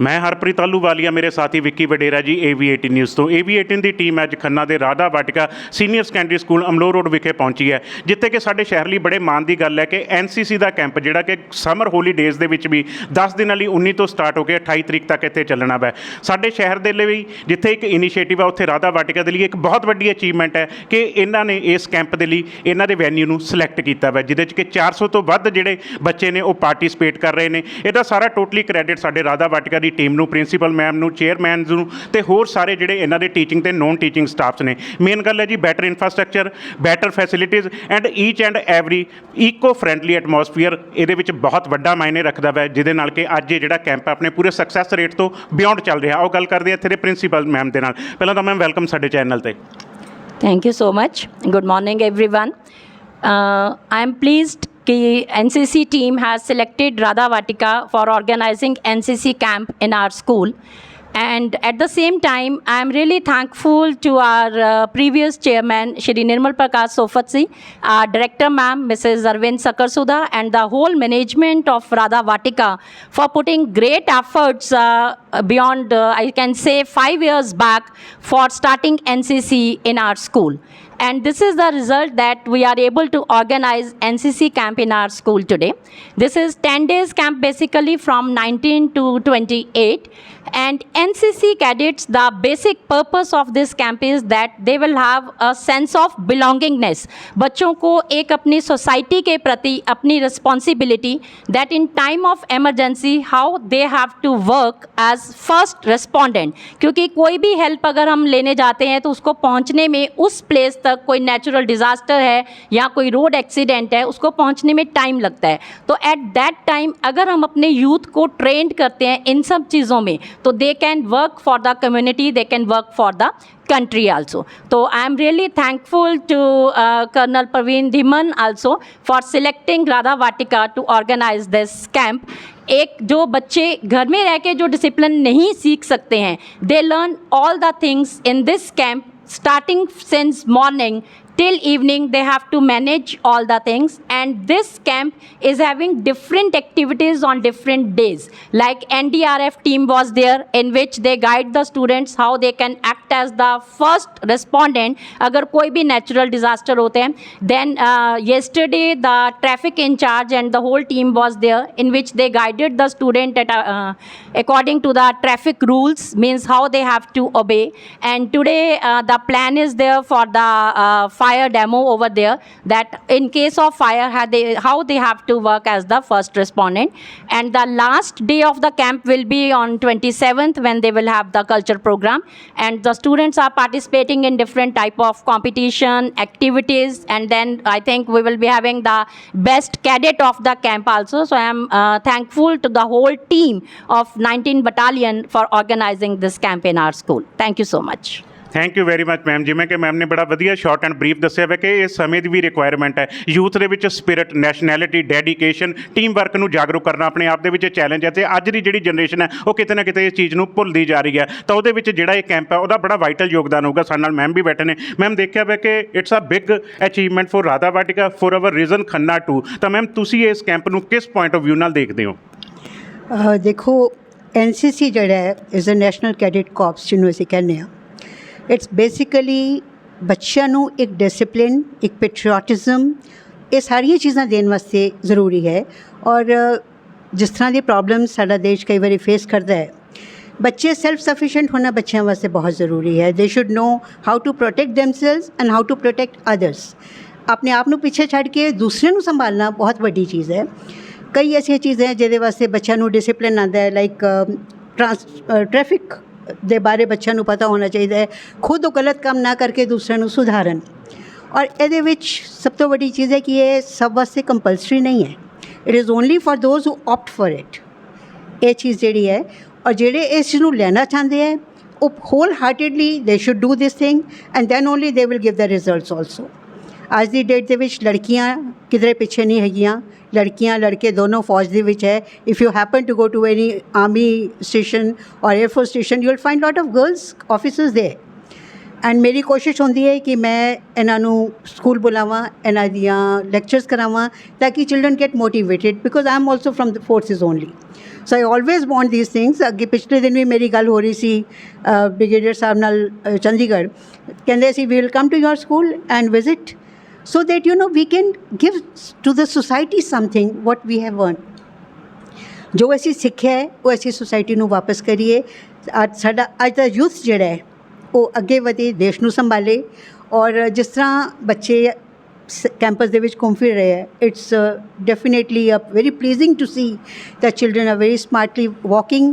ਮੈਂ ਹਰਪ੍ਰੀਤ ਆਲੂਵਾਲੀਆ ਮੇਰੇ ਸਾਥੀ ਵਿੱਕੀ ਵਡੇਰਾ ਜੀ AV18 ਨਿਊਜ਼ ਤੋਂ। AV18 ਦੀ ਟੀਮ ਅੱਜ ਖੰਨਾ ਦੇ Radha Vatika senior secondary school Amloh road ਵਿਖੇ ਪਹੁੰਚੀ ਹੈ, ਜਿੱਥੇ ਕਿ ਸਾਡੇ ਸ਼ਹਿਰ ਲਈ ਬੜੇ ਮਾਣ ਦੀ ਗੱਲ ਹੈ ਕਿ NCC ਦਾ ਕੈਂਪ ਜਿਹੜਾ ਕਿ ਸਮਰ ਹੋਲੀਡੇਜ਼ ਦੇ ਵਿੱਚ ਵੀ 10 ਦਿਨਾਂ ਲਈ 19 ਤੋਂ ਸਟਾਰਟ ਹੋ ਕੇ 28 ਤਰੀਕ ਤੱਕ ਇੱਥੇ ਚੱਲਣਾ ਹੈ ਸਾਡੇ ਸ਼ਹਿਰ ਦੇ ਲਈ ਜਿੱਥੇ ਇੱਕ ਇਨੀਸ਼ੀਏਟਿਵ ਹੈ ਉੱਥੇ ਰਾਧਾ ਵਾਟਿਕਾ ਦੇ ਲਈ ਇੱਕ ਬਹੁਤ ਵੱਡੀ ਅਚੀਵਮੈਂਟ ਹੈ ਕਿ ਇਹਨਾਂ ਨੇ ਇਸ ਕੈਂਪ ਦੇ ਲਈ ਇਹਨਾਂ ਦੇ ਵੈਨਿਊ ਨੂੰ ਸਿਲੈਕਟ ਕੀਤਾ ਹੈ ਜਿਹਦੇ 'ਚ ਕਿ 400 ਤੋਂ ਵੱਧ ਜਿਹੜੇ ਬੱਚੇ ਨੇ ਉਹ ਪਾਰਟਿਸਿਪੇਟ ਕਰ ਰਹੇ ਨੇ। ਇਹਦਾ ਸਾਰਾ ਟੋਟਲੀ ਕ੍ਰੈਡਿਟ ਸਾਡੇ ਰਾਧਾ ਵਾਟਿਕਾ ਦੀ ਟੀਮ ਨੂੰ ਪ੍ਰਿੰਸੀਪਲ ਮੈਮ ਨੂੰ ਚੇਅਰਮੈਨ ਨੂੰ ਤੇ ਹੋਰ ਸਾਰੇ ਜਿਹੜੇ ਇਹਨਾਂ ਦੇ ਟੀਚਿੰਗ ਤੇ ਨੋਨ ਟੀਚਿੰਗ ਸਟਾਫਸ ਨੇ ਮੇਨ ਗੱਲ ਹੈ ਜੀ better infrastructure better facilities and each and every eco friendly atmosphere ਇਹਦੇ ਵਿੱਚ ਬਹੁਤ ਵੱਡਾ ਮਾਇਨੇ ਰੱਖਦਾ ਹੈ ਜਿਹਦੇ ਨਾਲ ਕਿ ਅੱਜ ਇਹ ਜਿਹੜਾ ਕੈਂਪ ਆਪਣੇ ਪੂਰੇ ਸਕਸੈਸ ਰੇਟ ਤੋਂ ਬਿਯੋਂਡ ਚੱਲ ਰਿਹਾ ਉਹ ਗੱਲ ਕਰਦੇ ਹਾਂ ਇੱਥੇ ਦੇ ਪ੍ਰਿੰਸੀਪਲ ਮੈਮ ਦੇ ਨਾਲ ਪਹਿਲਾਂ ਤਾਂ ਮੈਮ ਵੈਲਕਮ ਸਾਡੇ ਚੈਨਲ ਤੇ thank you so much. Good morning, everyone. Uh, I am pleased कि NCC team has selected Radha Vatika for organizing NCC camp in our school. And at the same time, I am really thankful to our uh, previous chairman, Shri Nirmal Prakash Sofatsi, our director ma'am, Mrs. Arvind Sakarsuda, and the whole management of Radha Vatika for putting great efforts uh, beyond, uh, I can say, five years back for starting NCC in our school. And this is the result that we are able to organize NCC camp in our school today. This is 10 days camp basically from 19 to 28. And NCC cadets, the basic purpose of this camp is that they will have a sense of belongingness. बच्चों को एक अपनी society के प्रति अपनी responsibility that in time of emergency how they have to work as first respondent क्योंकि कोई भी हेल्प अगर हम लेने जाते हैं तो उसको पहुँचने में उस प्लेस तक कोई नेचुरल डिज़ास्टर है या कोई रोड एक्सीडेंट है उसको पहुँचने में टाइम लगता है तो एट दैट टाइम अगर हम अपने यूथ को ट्रेंड करते हैं इन सब चीज़ों में तो they can work for the community they can work for the country also तो I am really thankful to colonel Praveen Dhiman also for selecting Radha Vatika to organise this camp एक, जो बच्चे घर में रह के जो डिसिप्लिन नहीं सीख सकते हैं they learn all the things in this camp starting since morning till evening they have to manage all the things. And this camp is having different activities on different days. Like ndrf team was there in which they guide the students how they can act as the first respondent. Agar koi bhi natural disaster hote hain then uh, yesterday the traffic in charge and the whole team was there in which they guided the student at, uh, uh according to the traffic rules means how they have to obey. And today uh, the plan is there for the uh, fire demo over there that in case of fire how they, how they have to work as the first respondent. And the last day of the camp will be on 27th when they will have the culture program. And the students are participating in different type of competition activities. And then i think we will be having the best cadet of the camp also. So i am uh, thankful to the whole team of 19 battalion for organizing this camp in our school. Thank you so much thank you very much ma'am ਜਿਵੇਂ ਕਿ ma'am ਨੇ ਬੜਾ ਵਧੀਆ short and brief ਦੱਸਿਆ ਹੋਇਆ ਕਿ ਇਹ ਸਮੇਂ ਦੀ ਵੀ ਰਿਕੁਆਇਰਮੈਂਟ ਹੈ। ਯੂਥ ਦੇ ਵਿੱਚ spirit nationality dedication team work ਨੂੰ ਜਾਗਰੂਕ ਕਰਨਾ ਆਪਣੇ ਆਪ ਦੇ ਵਿੱਚ ਚੈਲੰਜ ਹੈ ਤੇ ਅੱਜ ਦੀ ਜਿਹੜੀ ਜਨਰੇਸ਼ਨ ਹੈ, ਉਹ ਕਿਤੇ ਨਾ ਕਿਤੇ ਇਸ ਚੀਜ਼ ਨੂੰ ਭੁੱਲਦੀ ਜਾ ਰਹੀ ਹੈ। ਤਾਂ ਉਹਦੇ ਵਿੱਚ ਜਿਹੜਾ ਇਹ ਕੈਂਪ ਹੈ, ਉਹਦਾ ਬੜਾ ਵਾਈਟਲ ਯੋਗਦਾਨ ਹੋਊਗਾ। ਸਾਡੇ ਨਾਲ ਮੈਮ ਵੀ ਬੈਠੇ ਨੇ। ਮੈਮ ਦੇਖਿਆ ਹੋਇਆ ਕਿ it's a big achievement for Radha Vatika for our region Khanna too ਤਾਂ ਮੈਮ ਤੁਸੀਂ ਇਸ ਕੈਂਪ ਨੂੰ ਕਿਸ ਪੁਆਇੰਟ ਆਫ ਵਿਊ ਨਾਲ ਦੇਖਦੇ ਹੋ? ਅਹ ਦੇਖੋ ਐਨਸੀਸੀ ਜਿਹੜਾ ਹੈ is a national cadet corps ਜਿਹਨੂੰ ਅਸੀਂ ਕਹਿੰਦੇ ਆ ਇਟਸ ਬੇਸਿਕਲੀ ਬੱਚਿਆਂ ਨੂੰ ਇੱਕ ਡਿਸਪਲਿਨ ਇੱਕ ਪੈਟਰੀਓਟਿਜ਼ਮ ਇਹ ਸਾਰੀਆਂ ਚੀਜ਼ਾਂ ਦੇਣ ਵਾਸਤੇ ਜ਼ਰੂਰੀ ਹੈ ਔਰ ਜਿਸ ਤਰ੍ਹਾਂ ਦੀ ਪ੍ਰੋਬਲਮ ਸਾਡਾ ਦੇਸ਼ ਕਈ ਵਾਰੀ ਫੇਸ ਕਰਦਾ ਹੈ ਬੱਚੇ ਸੈਲਫ ਸਫੀਸ਼ੀਐਂਟ ਹੋਣਾ ਬੱਚਿਆਂ ਵਾਸਤੇ ਬਹੁਤ ਜ਼ਰੂਰੀ ਹੈ they should know how to protect themselves and how to protect others ਆਪਣੇ ਆਪ ਨੂੰ ਪਿੱਛੇ ਛੱਡ ਕੇ ਦੂਸਰਿਆਂ ਨੂੰ ਸੰਭਾਲਣਾ ਬਹੁਤ ਵੱਡੀ ਚੀਜ਼ ਹੈ ਕਈ ਐਸੀਆਂ ਚੀਜ਼ਾਂ ਜਿਹਦੇ ਵਾਸਤੇ ਬੱਚਿਆਂ ਨੂੰ ਡਿਸਪਲਿਨ ਆਉਂਦਾ ਹੈ ਲਾਈਕ ਟਰਾਂਸ ਟ੍ਰੈਫਿਕ ਦੇ ਬਾਰੇ ਬੱਚਿਆਂ ਨੂੰ ਪਤਾ ਹੋਣਾ ਚਾਹੀਦਾ ਹੈ। ਖੁਦ ਉਹ ਗਲਤ ਕੰਮ ਨਾ ਕਰਕੇ ਦੂਸਰਿਆਂ ਨੂੰ ਸੁਧਾਰਨ। ਔਰ ਇਹਦੇ ਵਿੱਚ ਸਭ ਤੋਂ ਵੱਡੀ ਚੀਜ਼ ਹੈ ਕਿ ਇਹ ਸਭ ਵਾਸਤੇ ਕੰਪਲਸਰੀ ਨਹੀਂ ਹੈ। It is only for those who opt for it ਇਹ ਚੀਜ਼ ਜਿਹੜੀ ਹੈ, ਔਰ ਜਿਹੜੇ ਇਸ ਚੀਜ਼ ਨੂੰ ਲੈਣਾ ਚਾਹੁੰਦੇ ਹੈ, ਉਹ whole heartedly they should do this thing and then only they will give the results also ਅੱਜ ਦੀ ਡੇਟ ਦੇ ਵਿੱਚ ਲੜਕੀਆਂ ਕਿਧਰੇ ਪਿੱਛੇ ਨਹੀਂ ਹੈਗੀਆਂ। ਲੜਕੀਆਂ, ਲੜਕੇ ਦੋਨੋਂ ਫੌਜ ਦੇ ਵਿੱਚ ਹੈ। If you happen to go to any army station or air force station you will find lot of girls officers ਦੇ ਐਂਡ ਮੇਰੀ ਕੋਸ਼ਿਸ਼ ਹੁੰਦੀ ਹੈ ਕਿ ਮੈਂ ਇਹਨਾਂ ਨੂੰ ਸਕੂਲ ਬੁਲਾਵਾਂ ਇਹਨਾਂ ਦੀਆਂ ਲੈਕਚਰਸ ਕਰਾਵਾਂ ਤਾਂ ਕਿ children get motivated because I am also from the forces only so I always want these things ਅੱਗੇ ਪਿਛਲੇ ਦਿਨ ਵੀ ਮੇਰੀ ਗੱਲ ਹੋ ਰਹੀ ਸੀ ਬ੍ਰਿਗੇਡੀਅਰ ਸਾਹਿਬ ਨਾਲ ਚੰਡੀਗੜ੍ਹ ਕਹਿੰਦੇ ਸੀ we will come to your school and visit so that you know we can give to the society something what we have earned ਜੋ ਅਸੀਂ ਸਿੱਖਿਆ ਹੈ ਉਹ ਅਸੀਂ ਸੁਸਾਇਟੀ ਨੂੰ ਵਾਪਸ ਕਰੀਏ ਅੱਜ ਸਾਡਾ ਅੱਜ ਦਾ ਯੂਥ ਜਿਹੜਾ ਹੈ ਉਹ ਅੱਗੇ ਵਧੇ ਦੇਸ਼ ਨੂੰ ਸੰਭਾਲੇ ਔਰ ਜਿਸ ਤਰ੍ਹਾਂ ਬੱਚੇ ਕੈਂਪਸ ਦੇ ਵਿੱਚ ਘੁੰਮ ਫਿਰ ਰਹੇ ਹੈ it's definitely a very pleasing to see that children are very smartly walking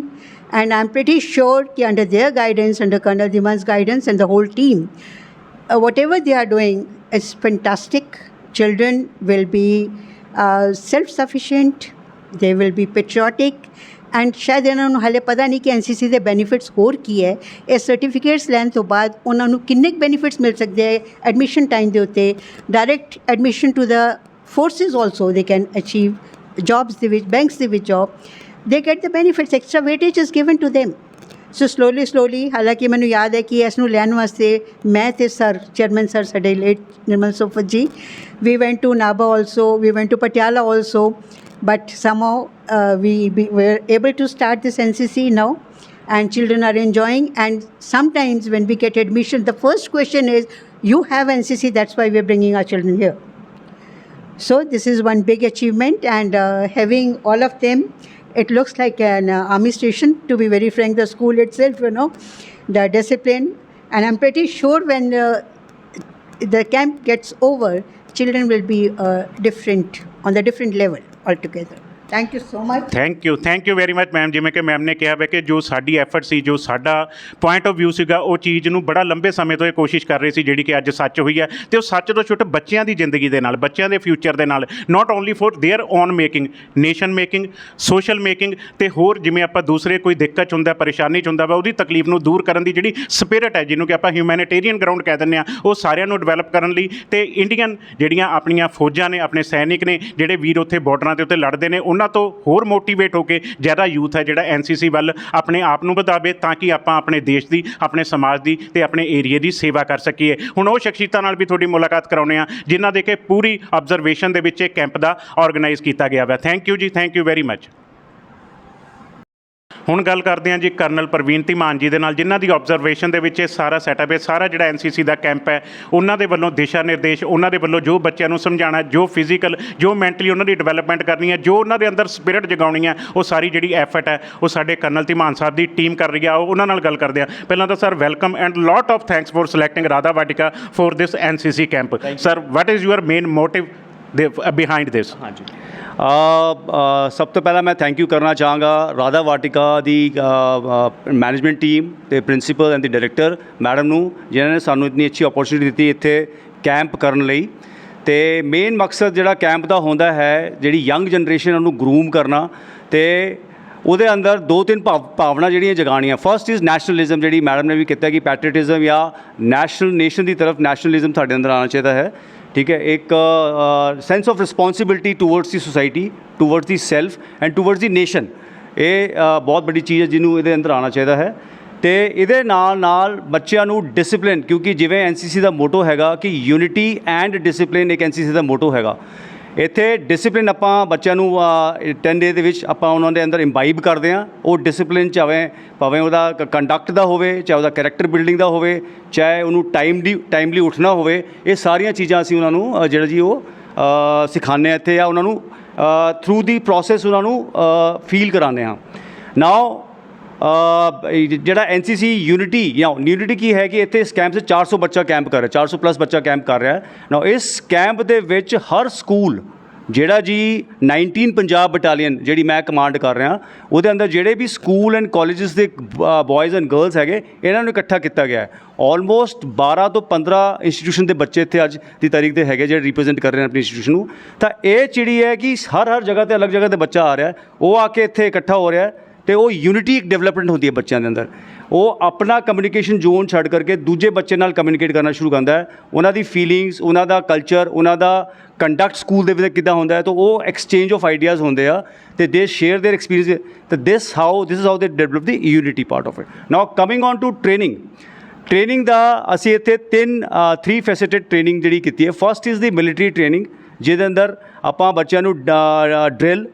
and i'm pretty sure ਕਿ under their guidance under colonel Dhiman's guidance and the whole team uh, whatever they are doing is fantastic. Children will be uh, self sufficient, they will be patriotic. And ਸ਼ਾਇਦ ਇਹਨਾਂ ਨੂੰ ਹਾਲੇ ਪਤਾ ਨਹੀਂ ਕਿ NCC ਦੇ benefits ਹੋਰ ਕੀ ਹੈ ਇਹ ਸਰਟੀਫਿਕੇਟਸ ਲੈਣ ਤੋਂ ਬਾਅਦ ਉਹਨਾਂ ਨੂੰ ਕਿੰਨੇ ਬੈਨੀਫਿਟਸ ਮਿਲ ਸਕਦੇ ਹੈ ਐਡਮਿਸ਼ਨ ਟਾਈਮ ਦੇ ਉੱਤੇ direct admission to the forces also they can achieve jobs ਦੇ ਵਿੱਚ ਬੈਂਕਸ ਦੇ ਵਿੱਚ job they get the benefits extra weightage is given to them. So slowly slowly ਹਾਲਾਂਕਿ ਮੈਨੂੰ ਯਾਦ ਹੈ ਕਿ ਇਸ ਨੂੰ ਲੈਣ ਵਾਸਤੇ ਮੈਂ ਤੇ ਸਰ ਚੇਅਰਮੈਨ ਸਰ ਸਾਡੇ late Nirmal Sofat ji we went to Nabha also we went to Patiala also but somehow we be, were able to start this NCC now and children are enjoying and sometimes when we get admission the first question is you have NCC that's why we're bringing our children here so this is one big achievement, and uh, having all of them, it looks like an uh, army station. To be very frank, the school itself, you know, the discipline, and I'm pretty sure when uh, the camp gets over, children will be uh, different on the different level altogether. Thank you so much thank you thank you very much ma'am ਜਿਵੇਂ ਕਿ ma'am ਨੇ ਕਿਹਾ ਵੇ ਕਿ ਜੋ ਸਾਡੀ effort ਸੀ, ਜੋ ਸਾਡਾ ਪੁਆਇੰਟ ਆਫ ਵਿਊ ਸੀਗਾ, ਉਹ ਚੀਜ਼ ਨੂੰ ਬੜਾ ਲੰਬੇ ਸਮੇਂ ਤੋਂ ਇਹ ਕੋਸ਼ਿਸ਼ ਕਰ ਰਹੀ ਸੀ, ਜਿਹੜੀ ਕਿ ਅੱਜ ਸੱਚ ਹੋਈ ਹੈ। ਤੇ ਉਹ ਸੱਚ ਤੋਂ ਛੁੱਟ ਬੱਚਿਆਂ ਦੀ ਜ਼ਿੰਦਗੀ ਦੇ ਨਾਲ, ਬੱਚਿਆਂ ਦੇ ਫਿਊਚਰ ਦੇ ਨਾਲ not only for their own making nation making social making ਤੇ ਹੋਰ ਜਿਵੇਂ ਆਪਾਂ ਦੂਸਰੇ ਕੋਈ ਦਿੱਕਤ ਚ ਹੁੰਦਾ, ਪਰੇਸ਼ਾਨੀ ਚ ਹੁੰਦਾ ਵਾ, ਉਹਦੀ ਤਕਲੀਫ ਨੂੰ ਦੂਰ ਕਰਨ ਦੀ ਜਿਹੜੀ ਸਪਿਰਿਟ ਹੈ, ਜਿਹਨੂੰ ਕਿ ਆਪਾਂ ਹਿਊਮੈਨਿਟੇਰੀਅਨ ਗਰਾਊਂਡ ਕਹਿ ਦਿੰਦੇ ਆ ਉਹ ਸਾਰਿਆਂ ਨੂੰ ਡਿਵੈਲਪ ਕਰਨ ਲਈ। ਤੇ ਇੰਡੀਅਨ ਜਿਹੜੀਆਂ ਆਪਣੀਆਂ ਫੌਜਾਂ ਨੇ, ਆਪਣੇ ਸੈਨਿਕ ਨੇ, ਜਿਹੜੇ ਵੀਰ ਉੱਥੇ ਬਾਰਡਰਾਂ ਦੇ ਉੱਤੇ ਲੜਦੇ ਨੇ, ਉਹਨਾਂ ਤੋਂ ਹੋਰ ਮੋਟੀਵੇਟ ਹੋ ਕੇ ਜ਼ਿਆਦਾ ਯੂਥ ਹੈ ਜਿਹੜਾ ਐਨਸੀਸੀ ਵੱਲ ਆਪਣੇ ਆਪ ਨੂੰ ਵਧਾਵੇ ਤਾਂ ਕਿ ਆਪਾਂ ਆਪਣੇ ਦੇਸ਼ ਦੀ, ਆਪਣੇ ਸਮਾਜ ਦੀ ਤੇ ਆਪਣੇ ਏਰੀਏ ਦੀ ਸੇਵਾ ਕਰ ਸਕੀਏ। ਹੁਣ ਉਹ ਸ਼ਖਸੀਅਤਾਂ ਨਾਲ ਵੀ ਤੁਹਾਡੀ ਮੁਲਾਕਾਤ ਕਰਾਉਨੇ ਆ ਜਿਨ੍ਹਾਂ ਦੇ ਕਿ ਪੂਰੀ ਆਬਜ਼ਰਵੇਸ਼ਨ ਦੇ ਵਿੱਚ ਇਹ ਕੈਂਪ ਦਾ ਆਰਗੇਨਾਈਜ਼ ਕੀਤਾ ਗਿਆ ਵਾ। ਥੈਂਕ ਯੂ ਜੀ ਥੈਂਕ ਯੂ ਵੈਰੀ ਮੱਚ ਹੁਣ ਗੱਲ ਕਰਦੇ ਹਾਂ ਜੀ ਕਰਨਲ ਪ੍ਰਵੀਨ ਧੀਮਾਨ ਜੀ ਦੇ ਨਾਲ ਜਿਨ੍ਹਾਂ ਦੀ ਆਬਜ਼ਰਵੇਸ਼ਨ ਦੇ ਵਿੱਚ ਇਹ ਸਾਰਾ ਸੈਟਅਪ ਹੈ ਸਾਰਾ ਜਿਹੜਾ ਐਨਸੀਸੀ ਦਾ ਕੈਂਪ ਹੈ ਉਹਨਾਂ ਦੇ ਵੱਲੋਂ ਦਿਸ਼ਾ ਨਿਰਦੇਸ਼ ਉਹਨਾਂ ਦੇ ਵੱਲੋਂ ਜੋ ਬੱਚਿਆਂ ਨੂੰ ਸਮਝਾਉਣਾ ਜੋ ਫਿਜ਼ੀਕਲ ਜੋ ਮੈਂਟਲੀ ਉਹਨਾਂ ਦੀ ਡਿਵੈਲਪਮੈਂਟ ਕਰਨੀ ਹੈ ਜੋ ਉਹਨਾਂ ਦੇ ਅੰਦਰ ਸਪਿਰਿਟ ਜਗਾਉਣੀ ਹੈ ਉਹ ਸਾਰੀ ਜਿਹੜੀ ਐਫਰਟ ਹੈ ਉਹ ਸਾਡੇ ਕਰਨਲ ਧੀਮਾਨ ਸਾਹਿਬ ਦੀ ਟੀਮ ਕਰ ਰਹੀ ਹੈ। ਆਓ ਉਹਨਾਂ ਨਾਲ ਗੱਲ ਕਰਦੇ ਹਾਂ। ਪਹਿਲਾਂ ਤਾਂ sir welcome and lot of thanks for selecting Radha Vatika for this NCC camp sir what is your main motive behind this ਹਾਂਜੀ। ਸਭ ਤੋਂ ਪਹਿਲਾਂ ਮੈਂ ਥੈਂਕ ਯੂ ਕਰਨਾ ਚਾਹਾਂਗਾ ਰਾਧਾ ਵਾਟਿਕਾ ਦੀ ਮੈਨੇਜਮੈਂਟ ਟੀਮ ਤੇ principal and the director madam ਨੂੰ, ਜਿਨ੍ਹਾਂ ਨੇ ਸਾਨੂੰ ਇਤਨੀ ਅੱਛੀ ਓਪਰਚੁਨਿਟੀ ਦਿੱਤੀ ਇੱਥੇ ਕੈਂਪ ਕਰਨ ਲਈ। ਤੇ ਮੇਨ ਮਕਸਦ ਜਿਹੜਾ ਕੈਂਪ ਦਾ ਹੁੰਦਾ ਹੈ, ਜਿਹੜੀ ਯੰਗ ਜਨਰੇਸ਼ਨ ਉਹਨੂੰ ਗਰੂਮ ਕਰਨਾ। ਤੇ ਉਹਦੇ ਅੰਦਰ ਦੋ ਤਿੰਨ ਭਾਵ, ਭਾਵਨਾ ਜਿਹੜੀਆਂ ਜਗਾਣੀਆਂ ਫਰਸਟ ਇਜ਼ ਨੈਸ਼ਨਲਿਜ਼ਮ ਜਿਹੜੀ ਮੈਡਮ ਨੇ ਵੀ ਕੀਤਾ ਕਿ ਪੈਟਰੀਟਿਜ਼ਮ ਜਾਂ ਨੈਸ਼ਨਲ ਨੇਸ਼ਨ ਦੀ ਤਰਫ ਨੈਸ਼ਨਲਿਜ਼ਮ ਸਾਡੇ ਅੰਦਰ ਆਉਣਾ ਚਾਹੀਦਾ ਹੈ। ਠੀਕ ਹੈ, ਇੱਕ sense of responsibility towards the society towards the self and towards the nation ਇਹ ਬਹੁਤ ਵੱਡੀ ਚੀਜ਼ ਹੈ ਜਿਹਨੂੰ ਇਹਦੇ ਅੰਦਰ ਆਉਣਾ ਚਾਹੀਦਾ ਹੈ। ਤੇ ਇਹਦੇ ਨਾਲ ਨਾਲ ਬੱਚਿਆਂ ਨੂੰ ਡਿਸਪਲਿਨ ਕਿਉਂਕਿ ਜਿਵੇਂ ਐਨਸੀਸੀ ਦਾ ਮੋਟੋ ਹੈਗਾ ਕਿ ਯੂਨਿਟੀ ਐਂਡ ਡਿਸਪਲਿਨ ਇੱਕ ਐਨਸੀਸੀ ਦਾ ਮੋਟੋ ਹੈਗਾ। ਇੱਥੇ ਡਿਸਪਲਿਨ ਆਪਾਂ ਬੱਚਿਆਂ ਨੂੰ 10 ਡੇ ਦੇ ਵਿੱਚ ਆਪਾਂ ਉਹਨਾਂ ਦੇ ਅੰਦਰ ਇੰਬਾਈਬ ਕਰਦੇ ਆ ਉਹ ਡਿਸਪਲਿਨ ਚਾਹੇ ਭਾਵੇਂ ਉਹਦਾ ਕੰਡਕਟ ਦਾ ਹੋਵੇ ਚਾਹੇ ਉਹਦਾ ਕੈਰੈਕਟਰ ਬਿਲਡਿੰਗ ਦਾ ਹੋਵੇ ਚਾਹੇ ਉਹਨੂੰ ਟਾਈਮ ਦੀ ਟਾਈਮਲੀ ਉੱਠਣਾ ਹੋਵੇ ਇਹ ਸਾਰੀਆਂ ਚੀਜ਼ਾਂ ਅਸੀਂ ਉਹਨਾਂ ਨੂੰ ਜਿਹੜਾ ਜੀ ਉਹ ਅ, ਸਿਖਾਉਂਦੇ ਹਾਂ ਇੱਥੇ ਆ ਉਹਨਾਂ ਨੂੰ ਥਰੂ ਦੀ ਪ੍ਰੋਸੈਸ ਉਹਨਾਂ ਨੂੰ ਫੀਲ ਕਰਾਉਂਦੇ ਹਾਂ। ਨਾਓ ਜਿਹੜਾ ਐਨਸੀਸੀ ਯੂਨਿਟੀ ਜਾਂ ਯੂਨਿਟੀ ਕੀ ਹੈ ਕਿ ਇੱਥੇ ਇਸ ਕੈਂਪ 'ਚ 400 ਬੱਚਾ ਕੈਂਪ ਕਰ ਰਿਹਾ 400 ਪਲੱਸ ਬੱਚਾ ਕੈਂਪ ਕਰ ਰਿਹਾ ਨਾ ਇਸ ਕੈਂਪ ਦੇ ਵਿੱਚ ਹਰ ਸਕੂਲ, ਜਿਹੜਾ ਜੀ 19 ਪੰਜਾਬ ਬਟਾਲੀਅਨ ਜਿਹੜੀ ਮੈਂ ਕਮਾਂਡ ਕਰ ਰਿਹਾ, ਉਹਦੇ ਅੰਦਰ ਜਿਹੜੇ ਵੀ ਸਕੂਲ ਐਂਡ ਕਾਲਜਸ ਦੇ ਬॉयਜ਼ ਐਂਡ ਗਰਲਸ ਹੈਗੇ, ਇਹਨਾਂ ਨੂੰ ਇਕੱਠਾ ਕੀਤਾ ਗਿਆ ਹੈ। ਆਲਮੋਸਟ 12 ਤੋਂ 15 ਇੰਸਟੀਟਿਊਸ਼ਨ ਦੇ ਬੱਚੇ ਇੱਥੇ ਅੱਜ ਦੀ ਤਾਰੀਖ ਦੇ ਹੈਗੇ, ਜਿਹੜੇ ਰਿਪਰੈਜ਼ੈਂਟ ਕਰ ਰਹੇ ਨੇ ਆਪਣੀ ਇੰਸਟੀਟਿਊਸ਼ਨ ਨੂੰ। ਤਾਂ ਇਹ ਚਿੜੀ ਹੈ ਕਿ ਹਰ ਹਰ ਜਗ੍ਹਾ ਤੇ ਅਲੱਗ ਜਗ੍ਹਾ ਤੇ ਬੱਚਾ ਆ ਰਿਹਾ ਉਹ ਆ ਕੇ ਇੱਥੇ ਇਕੱਠਾ ਹੋ ਰਿਹਾ ਹੈ। ਤੇ ਉਹ ਯੂਨਿਟੀ ਇੱਕ ਡਿਵੈਲਪਮੈਂਟ ਹੁੰਦੀ ਹੈ ਬੱਚਿਆਂ ਦੇ ਅੰਦਰ ਉਹ ਆਪਣਾ ਕਮਿਊਨੀਕੇਸ਼ਨ ਜ਼ੋਨ ਛੱਡ ਕਰਕੇ ਦੂਜੇ ਬੱਚੇ ਨਾਲ ਕਮਿਊਨੀਕੇਟ ਕਰਨਾ ਸ਼ੁਰੂ ਕਰਦਾ ਹੈ ਉਹਨਾਂ ਦੀ ਫੀਲਿੰਗਸ ਉਹਨਾਂ ਦਾ ਕਲਚਰ ਉਹਨਾਂ ਦਾ ਕੰਡਕਟ ਸਕੂਲ ਦੇ ਵਿੱਚ ਕਿੱਦਾਂ ਹੁੰਦਾ ਹੈ ਤਾਂ ਉਹ ਐਕਸਚੇਂਜ ਆਫ ਆਈਡੀਆਜ਼ ਹੁੰਦੇ ਆ ਤੇ ਦੇ ਸ਼ੇਅਰ देयर ਐਕਸਪੀਰੀਅੰਸ ਤੇ this how this is how they develop the unity part of it now coming on to training training ਦਾ ਅਸੀਂ ਇੱਥੇ ਤਿੰਨ 3 ਫੈਸੇਟਡ ਟ੍ਰੇਨਿੰਗ ਜਿਹੜੀ ਕੀਤੀ ਹੈ first is the military training ਜਿਹਦੇ ਅੰਦਰ ਆਪਾਂ ਬੱਚਿਆਂ ਨੂੰ ਡਰਿਲ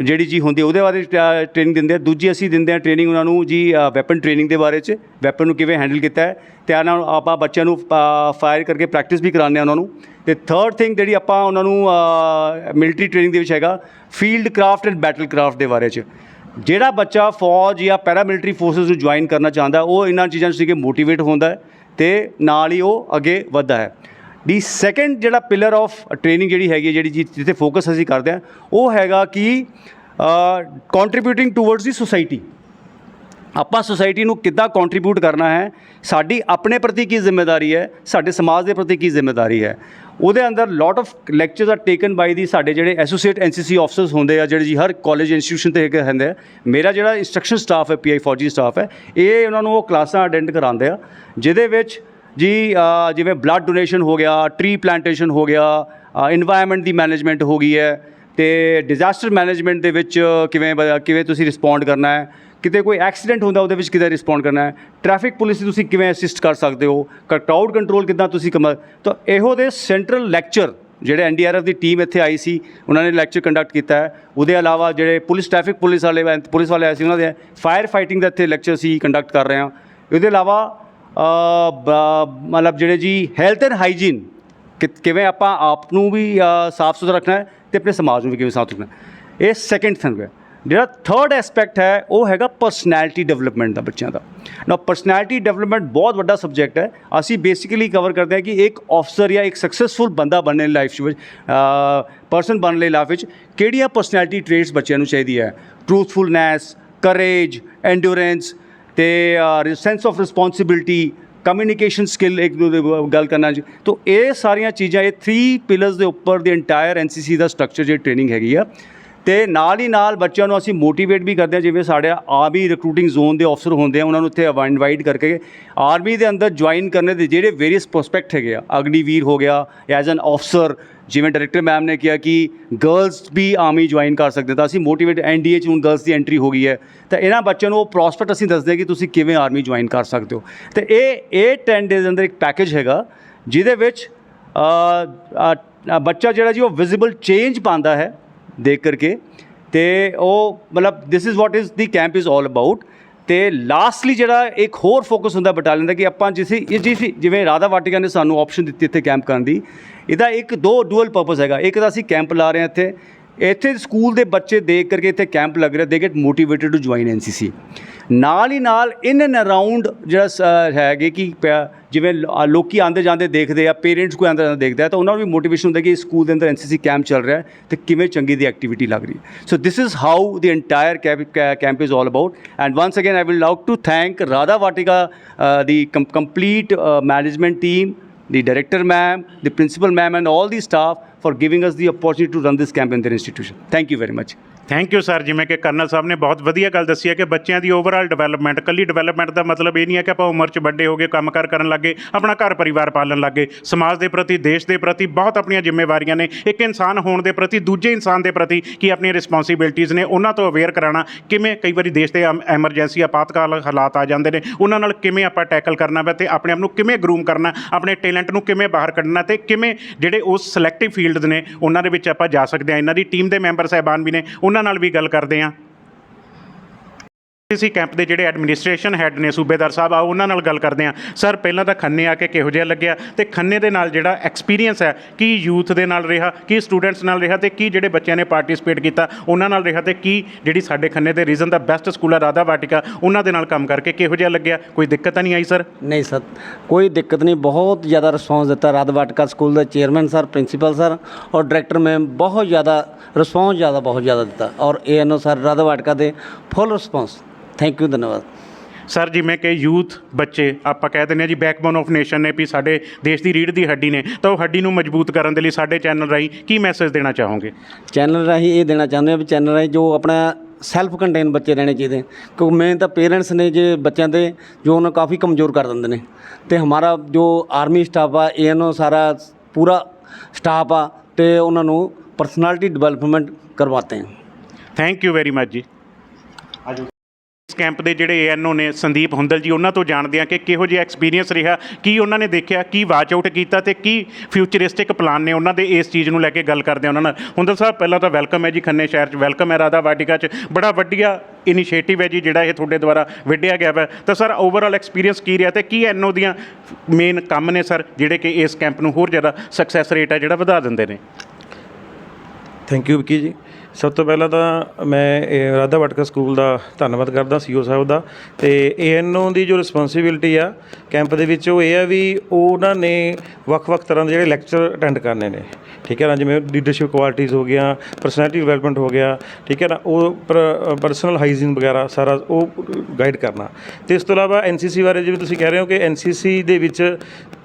ਜਿਹੜੀ ਜੀ ਹੁੰਦੀ ਉਹਦੇ ਬਾਰੇ ਟ੍ਰੇਨਿੰਗ ਦਿੰਦੇ ਆ। ਦੂਜੀ ਅਸੀਂ ਦਿੰਦੇ ਆ ਟ੍ਰੇਨਿੰਗ ਉਹਨਾਂ ਨੂੰ ਜੀ ਵੈਪਨ ਟ੍ਰੇਨਿੰਗ ਦੇ ਬਾਰੇ ਚ ਵੈਪਨ ਨੂੰ ਕਿਵੇਂ ਹੈਂਡਲ ਕੀਤਾ ਹੈ। ਤੇ ਇਹਨਾਂ ਨੂੰ ਆਪਾਂ ਬੱਚਿਆਂ ਨੂੰ ਫਾਇਰ ਕਰਕੇ ਪ੍ਰੈਕਟਿਸ ਵੀ ਕਰਾਉਂਦੇ ਆ ਉਹਨਾਂ ਨੂੰ। ਤੇ ਥਰਡ ਥਿੰਗ ਜਿਹੜੀ ਆਪਾਂ ਉਹਨਾਂ ਨੂੰ ਮਿਲਟਰੀ ਟ੍ਰੇਨਿੰਗ ਦੇ ਵਿੱਚ ਹੈਗਾ field craft and battle craft ਦੇ ਬਾਰੇ ਚ। ਜਿਹੜਾ ਬੱਚਾ ਫੌਜ ਜਾਂ ਪੈਰਾਮਿਲਟਰੀ ਫੋਰਸਸ ਨੂੰ ਜੁਆਇਨ ਕਰਨਾ ਚਾਹੁੰਦਾ, ਉਹ ਇਹਨਾਂ ਚੀਜ਼ਾਂ 'ਚ ਸਿੱਖ ਕੇ ਮੋਟੀਵੇਟ ਹੁੰਦਾ ਹੈ ਤੇ ਨਾਲ ਹੀ ਉਹ ਅੱਗੇ ਵੱਧਦਾ ਹੈ। ਦੀ ਸੈਕੰਡ ਜਿਹੜਾ ਪਿਲਰ ਆਫ ਟ੍ਰੇਨਿੰਗ ਜਿਹੜੀ ਹੈਗੀ ਹੈ, ਜਿਹੜੀ ਜੀ- ਜਿੱਥੇ ਫੋਕਸ ਅਸੀਂ ਕਰਦੇ ਹਾਂ ਉਹ ਹੈਗਾ ਕਿ ਕੰਟਰੀਬਿਊਟਿੰਗ ਟੂਵਰਡਸ ਦੀ ਸੁਸਾਇਟੀ ਆਪਾਂ ਸੁਸਾਇਟੀ ਨੂੰ ਕਿੱਦਾਂ ਕੰਟਰੀਬਿਊਟ ਕਰਨਾ ਹੈ? ਸਾਡੀ ਆਪਣੇ ਪ੍ਰਤੀ ਕੀ ਜ਼ਿੰਮੇਵਾਰੀ ਹੈ? ਸਾਡੇ ਸਮਾਜ ਦੇ ਪ੍ਰਤੀ ਕੀ ਜ਼ਿੰਮੇਵਾਰੀ ਹੈ? ਉਹਦੇ ਅੰਦਰ lot of lectures are taken by the ਸਾਡੇ ਜਿਹੜੇ ਐਸੋਸੀਏਟ ਐਨਸੀਸੀ ਆਫਸਰਸ ਹੁੰਦੇ ਆ ਜਿਹੜੇ ਜੀ ਹਰ ਕਾਲਜ ਇੰਸਟੀਟਿਊਸ਼ਨ ਤੇ ਹੈਗੇ ਹੁੰਦੇ ਆ ਮੇਰਾ ਜਿਹੜਾ ਇੰਸਟਰਕਸ਼ਨ ਸਟਾਫ ਹੈ ਪੀਆਈ ਫੌਜੀ ਸਟਾਫ ਹੈ ਇਹ ਉਹਨਾਂ ਨੂੰ ਉਹ ਕਲਾਸਾਂ ਅਟੈਂਡ ਕਰਾਉਂਦੇ ਆ ਜਿਹਦੇ ਵਿੱਚ ਜੀ ਜਿਵੇਂ ਬਲੱਡ ਡੋਨੇਸ਼ਨ ਹੋ ਗਿਆ ਟਰੀ ਪਲਾਂਟੇਸ਼ਨ ਹੋ ਗਿਆ ਇਨਵਾਇਰਨਮੈਂਟ ਦੀ ਮੈਨੇਜਮੈਂਟ ਹੋ ਗਈ ਹੈ, ਤੇ ਡਿਜ਼ਾਸਟਰ ਮੈਨੇਜਮੈਂਟ ਦੇ ਵਿੱਚ ਕਿਵੇਂ ਕਿਵੇਂ ਤੁਸੀਂ ਰਿਸਪੌਂਡ ਕਰਨਾ ਹੈ? ਕਿਤੇ ਕੋਈ ਐਕਸੀਡੈਂਟ ਹੁੰਦਾ, ਉਹਦੇ ਵਿੱਚ ਕਿਵੇਂ ਰਿਸਪੌਂਡ ਕਰਨਾ ਹੈ? ਟ੍ਰੈਫਿਕ ਪੁਲਿਸ ਤੁਸੀਂ ਕਿਵੇਂ ਅਸਿਸਟ ਕਰ ਸਕਦੇ ਹੋ? ਕਰਾਊਡ ਕੰਟਰੋਲ ਕਿੱਦਾਂ ਤੁਸੀਂ ਕਮ, ਤਾਂ ਇਹੋ ਦੇ ਸੈਂਟਰਲ ਲੈਕਚਰ ਜਿਹੜੇ ਐਨਡੀਆਰਐਫ ਦੀ ਟੀਮ ਇੱਥੇ ਆਈ ਸੀ, ਉਹਨਾਂ ਨੇ ਲੈਕਚਰ ਕੰਡਕਟ ਕੀਤਾ ਹੈ। ਉਹਦੇ ਇਲਾਵਾ ਜਿਹੜੇ ਪੁਲਿਸ ਟ੍ਰੈਫਿਕ ਪੁਲਿਸ ਵਾਲੇ ਪੁਲਿਸ ਵਾਲੇ ਆਏ ਸੀ, ਉਹਨਾਂ ਦੇ ਫਾਇਰ ਫਾਈਟਿੰਗ ਦਾ ਇੱਥੇ ਲੈਕਚਰ ਸੀ ਕੰਡਕਟ ਕਰ ਰਹੇ ਹਾਂ। ਇਹਦੇ ਇਲਾਵਾ ਮਤਲਬ ਜਿਹੜੇ ਜੀ ਹੈਲਥ ਐਂਡ ਹਾਈਜੀਨ ਕਿ, ਕਿਵੇਂ ਆਪਾਂ ਆਪ ਨੂੰ ਵੀ ਸਾਫ਼ ਸੁਥਰਾ ਰੱਖਣਾ ਹੈ ਤੇ ਆਪਣੇ ਸਮਾਜ ਨੂੰ ਵੀ ਕਿਵੇਂ ਸਾਫ਼ ਰੱਖਣਾ ਇਹ ਸੈਕੰਡ ਥਿੰਗ ਹੈ। ਜਿਹੜਾ ਥਰਡ ਐਸਪੈਕਟ ਹੈ, ਉਹ ਹੈਗਾ ਪਰਸਨੈਲਿਟੀ ਡਿਵੈਲਪਮੈਂਟ ਦਾ ਬੱਚਿਆਂ ਦਾ। ਨਾ ਪਰਸਨੈਲਿਟੀ ਡਿਵੈਲਪਮੈਂਟ ਬਹੁਤ ਵੱਡਾ ਸਬਜੈਕਟ ਹੈ। ਅਸੀਂ ਬੇਸਿਕਲੀ ਕਵਰ ਕਰਦੇ ਹਾਂ ਕਿ ਇੱਕ ਅਫਸਰ ਜਾਂ ਇੱਕ ਸਕਸੈਸਫੁਲ ਬੰਦਾ ਬਣਨ ਲਈ ਲਾਈਫ ਵਿੱਚ ਪਰਸਨ ਬਣਨ ਲਈ ਲਾਈਫ ਵਿੱਚ ਕਿਹੜੀਆਂ ਪਰਸਨੈਲਿਟੀ ਟ੍ਰੇਟਸ ਬੱਚਿਆਂ ਨੂੰ ਚਾਹੀਦੀ ਹੈ? ਟਰੂਥਫੁਲਨੈਸ ਕਰੇਜ ਐਂਡੂਰੈਂਸ ਤੇ sense of responsibility communication skill ਇੱਕ ਦੂਜੇ ਦੀ ਗੱਲ ਕਰਨਾ ਜੀ। ਤੋ, ਇਹ ਸਾਰੀਆਂ ਚੀਜ਼ਾਂ, ਇਹ 3 ਪਿਲਰਸ ਦੇ ਉੱਪਰ ਦੀ ਇੰਟਾਇਰ ਐਨਸੀਸੀ ਦਾ ਸਟਰਕਚਰ ਜਿਹੜੀ ਟ੍ਰੇਨਿੰਗ ਹੈਗੀ ਆ ਤੇ ਨਾਲ ਹੀ ਨਾਲ ਬੱਚਿਆਂ ਨੂੰ ਅਸੀਂ ਮੋਟੀਵੇਟ ਵੀ ਕਰਦੇ ਹਾਂ, ਜਿਵੇਂ ਸਾਡੇ ਆਰਮੀ ਰਿਕਰੂਟਿੰਗ ਜ਼ੋਨ ਦੇ ਅਫਸਰ ਹੁੰਦੇ ਆ, ਉਹਨਾਂ ਨੂੰ ਇੱਥੇ ਇਨਵਾਈਟ ਕਰਕੇ ਆਰਮੀ ਦੇ ਅੰਦਰ ਜੁਆਇਨ ਕਰਨੇ ਦੇ ਜਿਹੜੇ ਵੇਰੀਅਸ ਪ੍ਰੋਸਪੈਕਟ ਹੈਗੇ ਆ, ਅਗਨੀਵੀਰ ਹੋ ਗਿਆ ਐਜ਼ ਐਨ ਅਫਸਰ ਜਿਵੇਂ ਡਾਇਰੈਕਟਰ ਮੈਮ ਨੇ ਕਿਹਾ ਕਿ ਗਰਲਸ ਵੀ ਆਰਮੀ ਜੁਆਇਨ ਕਰ ਸਕਦੇ ਤਾਂ ਅਸੀਂ ਮੋਟੀਵੇਟ ਐਨਡੀਏ ਚ ਹੁਣ ਗਰਲਸ ਦੀ ਐਂਟਰੀ ਹੋ ਗਈ ਹੈ। ਤਾਂ ਇਹਨਾਂ ਬੱਚਿਆਂ ਨੂੰ ਉਹ ਪ੍ਰੋਸਪੈਕਟ ਅਸੀਂ ਦੱਸਦੇ ਹਾਂ ਕਿ ਤੁਸੀਂ ਕਿਵੇਂ ਆਰਮੀ ਜੁਆਇਨ ਕਰ ਸਕਦੇ ਹੋ। ਤੇ ਇਹ ਇਹ 10 ਡੇਜ਼ ਅੰਦਰ ਇੱਕ ਪੈਕੇਜ ਹੈਗਾ, ਜਿਹਦੇ ਵਿੱਚ ਬੱਚਾ ਜਿਹੜਾ ਜੀ ਉਹ ਵਿਜ਼ੀਬਲ ਚੇਂਜ ਪਾਉਂਦਾ ਹੈ ਦੇਖ ਕਰਕੇ ਤੇ ਉਹ ਮਤਲਬ this is what is the camp is all about ਤੇ ਲਾਸਟਲੀ ਜਿਹੜਾ ਇੱਕ ਹੋਰ ਫੋਕਸ ਹੁੰਦਾ ਬਟਾਲੀਅਨ ਦਾ ਕਿ ਆਪਾਂ ਜਿਸ ਜਿਸ ਜਿਵੇਂ ਰਾਧਾ ਵਾਟਿਕਾ ਨੇ ਸਾਨੂੰ ਆਪਸ਼ਨ ਦਿੱਤੀ ਇੱਥੇ ਕੈਂਪ ਕਰਨ ਦੀ, ਇਹਦਾ ਇੱਕ ਦੋ ਡੂਅਲ ਪਰਪਸ ਹੈਗਾ, ਇੱਕ ਤਾਂ ਅਸੀਂ ਕੈਂਪ ਲਾ ਰਹੇ ਹਾਂ ਇੱਥੇ ਇੱਥੇ ਸਕੂਲ ਦੇ ਬੱਚੇ ਦੇਖ ਕਰਕੇ ਇੱਥੇ ਕੈਂਪ ਲੱਗ ਰਿਹਾ they get motivated to join NCC ਨਾਲ ਹੀ ਨਾਲ ਇਨ ਐਂਡ ਅਰਾਊਂਡ ਜਿਹੜਾ ਸ- ਹੈਗੇ ਕਿ ਪਿਆ- ਜਿਵੇਂ ਲ- ਆ ਲੋਕੀ ਆਂਦੇ ਜਾਂਦੇ ਦੇਖਦੇ ਆ ਪੇਰੈਂਟਸ ਕੋਈ ਆਂਦੇ ਜਾਂਦੇ ਦੇਖਦੇ ਆ ਤਾਂ ਉਹਨਾਂ ਨੂੰ ਵੀ ਮੋਟੀਵੇਸ਼ਨ ਹੁੰਦਾ ਕਿ ਸਕੂਲ ਦੇ ਅੰਦਰ ਐਨਸੀਸੀ ਕੈਂਪ ਚੱਲ ਰਿਹਾ ਹੈ ਤੇ ਕਿਵੇਂ ਚੰਗੀ ਦੀ ਐਕਟੀਵਿਟੀ ਲੱਗ ਰਹੀ ਹੈ so this is how the entire camp is all about and once again I will like to thank Radha Vatika the complete management team the director ma'am, the principal ma'am, and all the staff for giving us the opportunity to run this camp in their institution. Thank you very much. Thank you sir ਜਿਵੇਂ ਕਿ colonel ਸਾਹਿਬ ਨੇ ਬਹੁਤ ਵਧੀਆ ਗੱਲ ਦੱਸੀ ਹੈ ਕਿ ਬੱਚਿਆਂ ਦੀ ਓਵਰਆਲ ਡਿਵੈਲਪਮੈਂਟ ਕੱਲੀ ਡਿਵੈਲਪਮੈਂਟ ਦਾ ਮਤਲਬ ਇਹ ਨਹੀਂ ਹੈ ਕਿ ਆਪਾਂ ਉਮਰ 'ਚ ਵੱਡੇ ਹੋ ਗਏ, ਕੰਮਕਾਰ ਕਰਨ ਲੱਗੇ ਆਪਣਾ ਘਰ ਪਰਿਵਾਰ ਪਾਲਣ ਲੱਗੇ ਸਮਾਜ ਦੇ ਪ੍ਰਤੀ, ਦੇਸ਼ ਦੇ ਪ੍ਰਤੀ ਬਹੁਤ ਆਪਣੀਆਂ ਜ਼ਿੰਮੇਵਾਰੀਆਂ ਨੇ। ਇੱਕ ਇਨਸਾਨ ਹੋਣ ਦੇ ਪ੍ਰਤੀ, ਦੂਜੇ ਇਨਸਾਨ ਦੇ ਪ੍ਰਤੀ ਕੀ ਆਪਣੀਆਂ ਰਿਸਪੌਂਸਿਬਿਲਟੀਆਂ ਨੇ, ਉਹਨਾਂ ਤੋਂ ਅਵੇਅਰ ਕਰਾਉਣਾ। ਕਿਵੇਂ ਕਈ ਵਾਰੀ ਦੇਸ਼ ਦੇ ਐਮਰਜੈਂਸੀ ਆਪਾਤਕਾਲ ਹਾਲਾਤ ਆ ਜਾਂਦੇ ਨੇ, ਉਹਨਾਂ ਨਾਲ ਕਿਵੇਂ ਆਪਾਂ ਟੈਕਲ ਕਰਨਾ ਵਾ ਤੇ ਆਪਣੇ ਆਪ ਨੂੰ ਕਿਵੇਂ ਗਰੂਮ ਕਰਨਾ, ਆਪਣੇ ਟੈਲੈਂਟ ਨੂੰ ਕਿਵੇਂ ਬਾਹਰ ਕੱਢਣਾ ਤੇ ਕਿਵੇਂ ਜਿਹੜੇ ਉਸ ਸਿਲੈਕਟਿਵ ਫੀਲਡਸ ਨੇ, ਉਹਨਾਂ ਦੇ ਵਿੱਚ ਆਪਾਂ ਜਾ ਸਕਦੇ ਹਾਂ। ਇਹਨਾਂ ਦੀ ਟੀਮ ਦੇ ਮੈਂਬਰ ਸਾਹਿਬਾਨ ਵੀ ਨੇ ਉਹਨਾਂ ਨਾਲ ਵੀ ਗੱਲ ਕਰਦੇ ਹਾਂ। ਸੀ ਕੈਂਪ ਦੇ ਜਿਹੜੇ ਐਡਮਿਨਿਸਟ੍ਰੇਸ਼ਨ ਹੈੱਡ ਨੇ ਸੂਬੇਦਾਰ ਸਾਹਿਬ ਆ ਉਹਨਾਂ ਨਾਲ ਗੱਲ ਕਰਦੇ ਹਾਂ। ਸਰ, ਪਹਿਲਾਂ ਤਾਂ ਖੰਨੇ ਆ ਕੇ ਕਿਹੋ ਜਿਹਾ ਲੱਗਿਆ ਤੇ ਖੰਨੇ ਦੇ ਨਾਲ ਜਿਹੜਾ ਐਕਸਪੀਰੀਅੰਸ ਹੈ, ਕੀ ਯੂਥ ਦੇ ਨਾਲ ਰਿਹਾ, ਕੀ ਸਟੂਡੈਂਟਸ ਨਾਲ ਰਿਹਾ ਤੇ ਕੀ ਜਿਹੜੇ ਬੱਚਿਆਂ ਨੇ ਪਾਰਟਿਸਿਪੇਟ ਕੀਤਾ, ਉਹਨਾਂ ਨਾਲ ਰਿਹਾ ਤੇ ਕੀ ਜਿਹੜੀ ਸਾਡੇ ਖੰਨੇ ਦੇ ਰੀਜਨ ਦਾ ਬੈਸਟ ਸਕੂਲ ਆ ਰਾਧਾ ਵਾਟਿਕਾ, ਉਹਨਾਂ ਦੇ ਨਾਲ ਕੰਮ ਕਰਕੇ ਕਿਹੋ ਜਿਹਾ ਲੱਗਿਆ? ਕੋਈ ਦਿੱਕਤ ਤਾਂ ਨਹੀਂ ਆਈ, ਸਰ? ਨਹੀਂ, ਸਰ, ਕੋਈ ਦਿੱਕਤ ਨਹੀਂ। ਬਹੁਤ ਜ਼ਿਆਦਾ ਰਿਸਪੌਂਸ ਦਿੱਤਾ ਰਾਧਾ ਵਾਟਕਾ ਸਕੂਲ ਦੇ ਚੇਅਰਮੈਨ ਸਰ ਪ੍ਰਿੰਸੀਪਲ ਸਰ ਔਰ ਡਾਇਰੈਕਟਰ ਮੈਮ ਬਹੁਤ ਜ਼ਿਆਦਾ ਰਿਸਪੌਂਸ ਜ਼ਿਆਦਾ, ਬਹੁਤ ਜ਼ਿਆਦਾ ਦਿੱਤਾ ਔਰ ਏਐਨਓ ਸਰ ਰਾਧਾ ਵਾਟਕਾ ਦੇ ਫੁੱਲ ਰਿਸਪੌਂਸ ਥੈਂਕ ਯੂ ਧੰਨਵਾਦ। ਸਰ ਜਿਵੇਂ ਕਿ ਯੂਥ ਬੱਚੇ ਆਪਾਂ ਕਹਿ ਦਿੰਦੇ ਹਾਂ ਜੀ ਬੈਕਬੋਨ ਆਫ ਨੇਸ਼ਨ ਨੇ ਵੀ ਸਾਡੇ ਦੇਸ਼ ਦੀ ਰੀੜ੍ਹ ਦੀ ਹੱਡੀ ਨੇ ਤਾਂ ਉਹ ਹੱਡੀ ਨੂੰ ਮਜ਼ਬੂਤ ਕਰਨ ਦੇ ਲਈ ਸਾਡੇ ਚੈਨਲ ਰਾਹੀਂ ਕੀ ਮੈਸੇਜ ਦੇਣਾ ਚਾਹੋਗੇ? ਚੈਨਲ ਰਾਹੀਂ ਇਹ ਦੇਣਾ ਚਾਹੁੰਦੇ ਹਾਂ ਵੀ ਚੈਨਲ ਰਾਹੀਂ ਜੋ ਆਪਣਾ ਸੈਲਫ ਕੰਟੇਨ ਬੱਚੇ ਰਹਿਣੇ ਚਾਹੀਦੇ ਕਿਉਂਕਿ ਮੇਨ ਤਾਂ ਪੇਰੈਂਟਸ ਨੇ ਜੇ ਬੱਚਿਆਂ ਦੇ ਜੋ ਉਹਨਾਂ ਕਾਫੀ ਕਮਜ਼ੋਰ ਕਰ ਦਿੰਦੇ ਨੇ। ਤੇ ਹਮਾਰਾ ਜੋ ਆਰਮੀ ਸਟਾਫ ਆ ਏਐਨਓ ਸਾਰਾ ਪੂਰਾ ਸਟਾਫ ਆ ਤੇ ਉਹਨਾਂ ਨੂੰ ਪਰਸਨੈਲਿਟੀ ਡਿਵੈਲਪਮੈਂਟ ਕਰਵਾਤੇ हैं ਥੈਂਕ ਯੂ ਵੈਰੀ ਮਚ ਜੀ। ਇਸ ਕੈਂਪ ਦੇ ਜਿਹੜੇ ਏਐਨਓ ਨੇ ਸੰਦੀਪ ਹੁੰਦਲ ਜੀ, ਉਹਨਾਂ ਤੋਂ ਜਾਣਦੇ ਆ ਕਿ ਕਿਹੋ ਜਿਹਾ ਐਕਸਪੀਰੀਅੰਸ ਰਿਹਾ, ਕੀ ਉਹਨਾਂ ਨੇ ਦੇਖਿਆ, ਕੀ ਵਾਚ ਆਊਟ ਕੀਤਾ ਤੇ ਕੀ ਫਿਊਚਰਿਸਟਿਕ ਪਲਾਨ ਨੇ ਉਹਨਾਂ ਦੇ ਇਸ ਚੀਜ਼ ਨੂੰ ਲੈ ਕੇ ਗੱਲ ਕਰਦੇ ਆ ਉਹਨਾਂ ਨਾਲ। ਹੁੰਦਲ ਸਾਹਿਬ, ਪਹਿਲਾਂ ਤਾਂ ਵੈਲਕਮ ਹੈ ਜੀ ਖੰਨੇ ਸ਼ਹਿਰ 'ਚ ਵੈਲਕਮ ਹੈ ਰਾਧਾ ਵਾਟਿਕਾ 'ਚ। ਬੜਾ ਵਧੀਆ ਇਨੀਸ਼ੀਏਟਿਵ ਹੈ ਜੀ ਜਿਹੜਾ ਇਹ ਤੁਹਾਡੇ ਦੁਆਰਾ ਵਿੱਢਿਆ ਗਿਆ ਵਾ। ਤਾਂ ਸਰ ਓਵਰਆਲ ਐਕਸਪੀਰੀਅੰਸ ਕੀ ਰਿਹਾ ਤੇ ਕੀ ਐਨਓ ਦੀਆਂ ਮੇਨ ਕੰਮ ਨੇ ਸਰ, ਜਿਹੜੇ ਕਿ ਇਸ ਕੈਂਪ ਨੂੰ ਹੋਰ ਜ਼ਿਆਦਾ ਸਕਸੈਸ ਰੇਟ ਹੈ ਜਿਹੜਾ ਵਧਾ ਦਿੰਦੇ ਨੇ? ਥੈਂਕ ਯੂ ਵਿੱਕੀ ਜੀ। ਸਭ ਤੋਂ ਪਹਿਲਾਂ ਤਾਂ ਮੈਂ, ਇਹ ਰਾਧਾ ਵਟਕਾ ਸਕੂਲ ਦਾ ਧੰਨਵਾਦ ਕਰਦਾ ਸੀ ਓ ਸਾਹਿਬ ਦਾ। ਅਤੇ ਏ ਤੇ ਓ ਦੀ ਜੋ ਰਿਸਪੌਂਸਿਬਿਲਟੀ ਆ ਕੈਂਪ ਦੇ ਵਿੱਚ ਉਹ ਇਹ ਆ ਵੀ ਉਹਨਾਂ ਨੇ ਵੱਖ-ਵੱਖ ਤਰ੍ਹਾਂ ਦੇ ਜਿਹੜੇ ਲੈਕਚਰ ਅਟੈਂਡ ਕਰਨੇ ਨੇ। ਠੀਕ ਹੈ ਨਾ, ਜਿਵੇਂ ਲੀਡਰਸ਼ਿਪ ਕੁਆਲਿਟੀਜ਼ ਹੋ ਗਿਆ ਪਰਸਨੈਲਿਟੀ ਡਿਵੈਲਪਮੈਂਟ ਹੋ ਗਿਆ, ਠੀਕ ਹੈ ਨਾ, ਉਹ ਪਰਸਨਲ ਹਾਈਜੀਨ ਵਗੈਰਾ ਸਾਰਾ ਉਹ ਗਾਈਡ ਕਰਨਾ। ਤੇ ਇਸ ਤੋਂ ਇਲਾਵਾ ਐਨਸੀਸੀ ਬਾਰੇ ਜਿਵੇਂ ਤੁਸੀਂ ਕਹਿ ਰਹੇ ਹੋ ਕਿ ਐਨਸੀਸੀ ਦੇ ਵਿੱਚ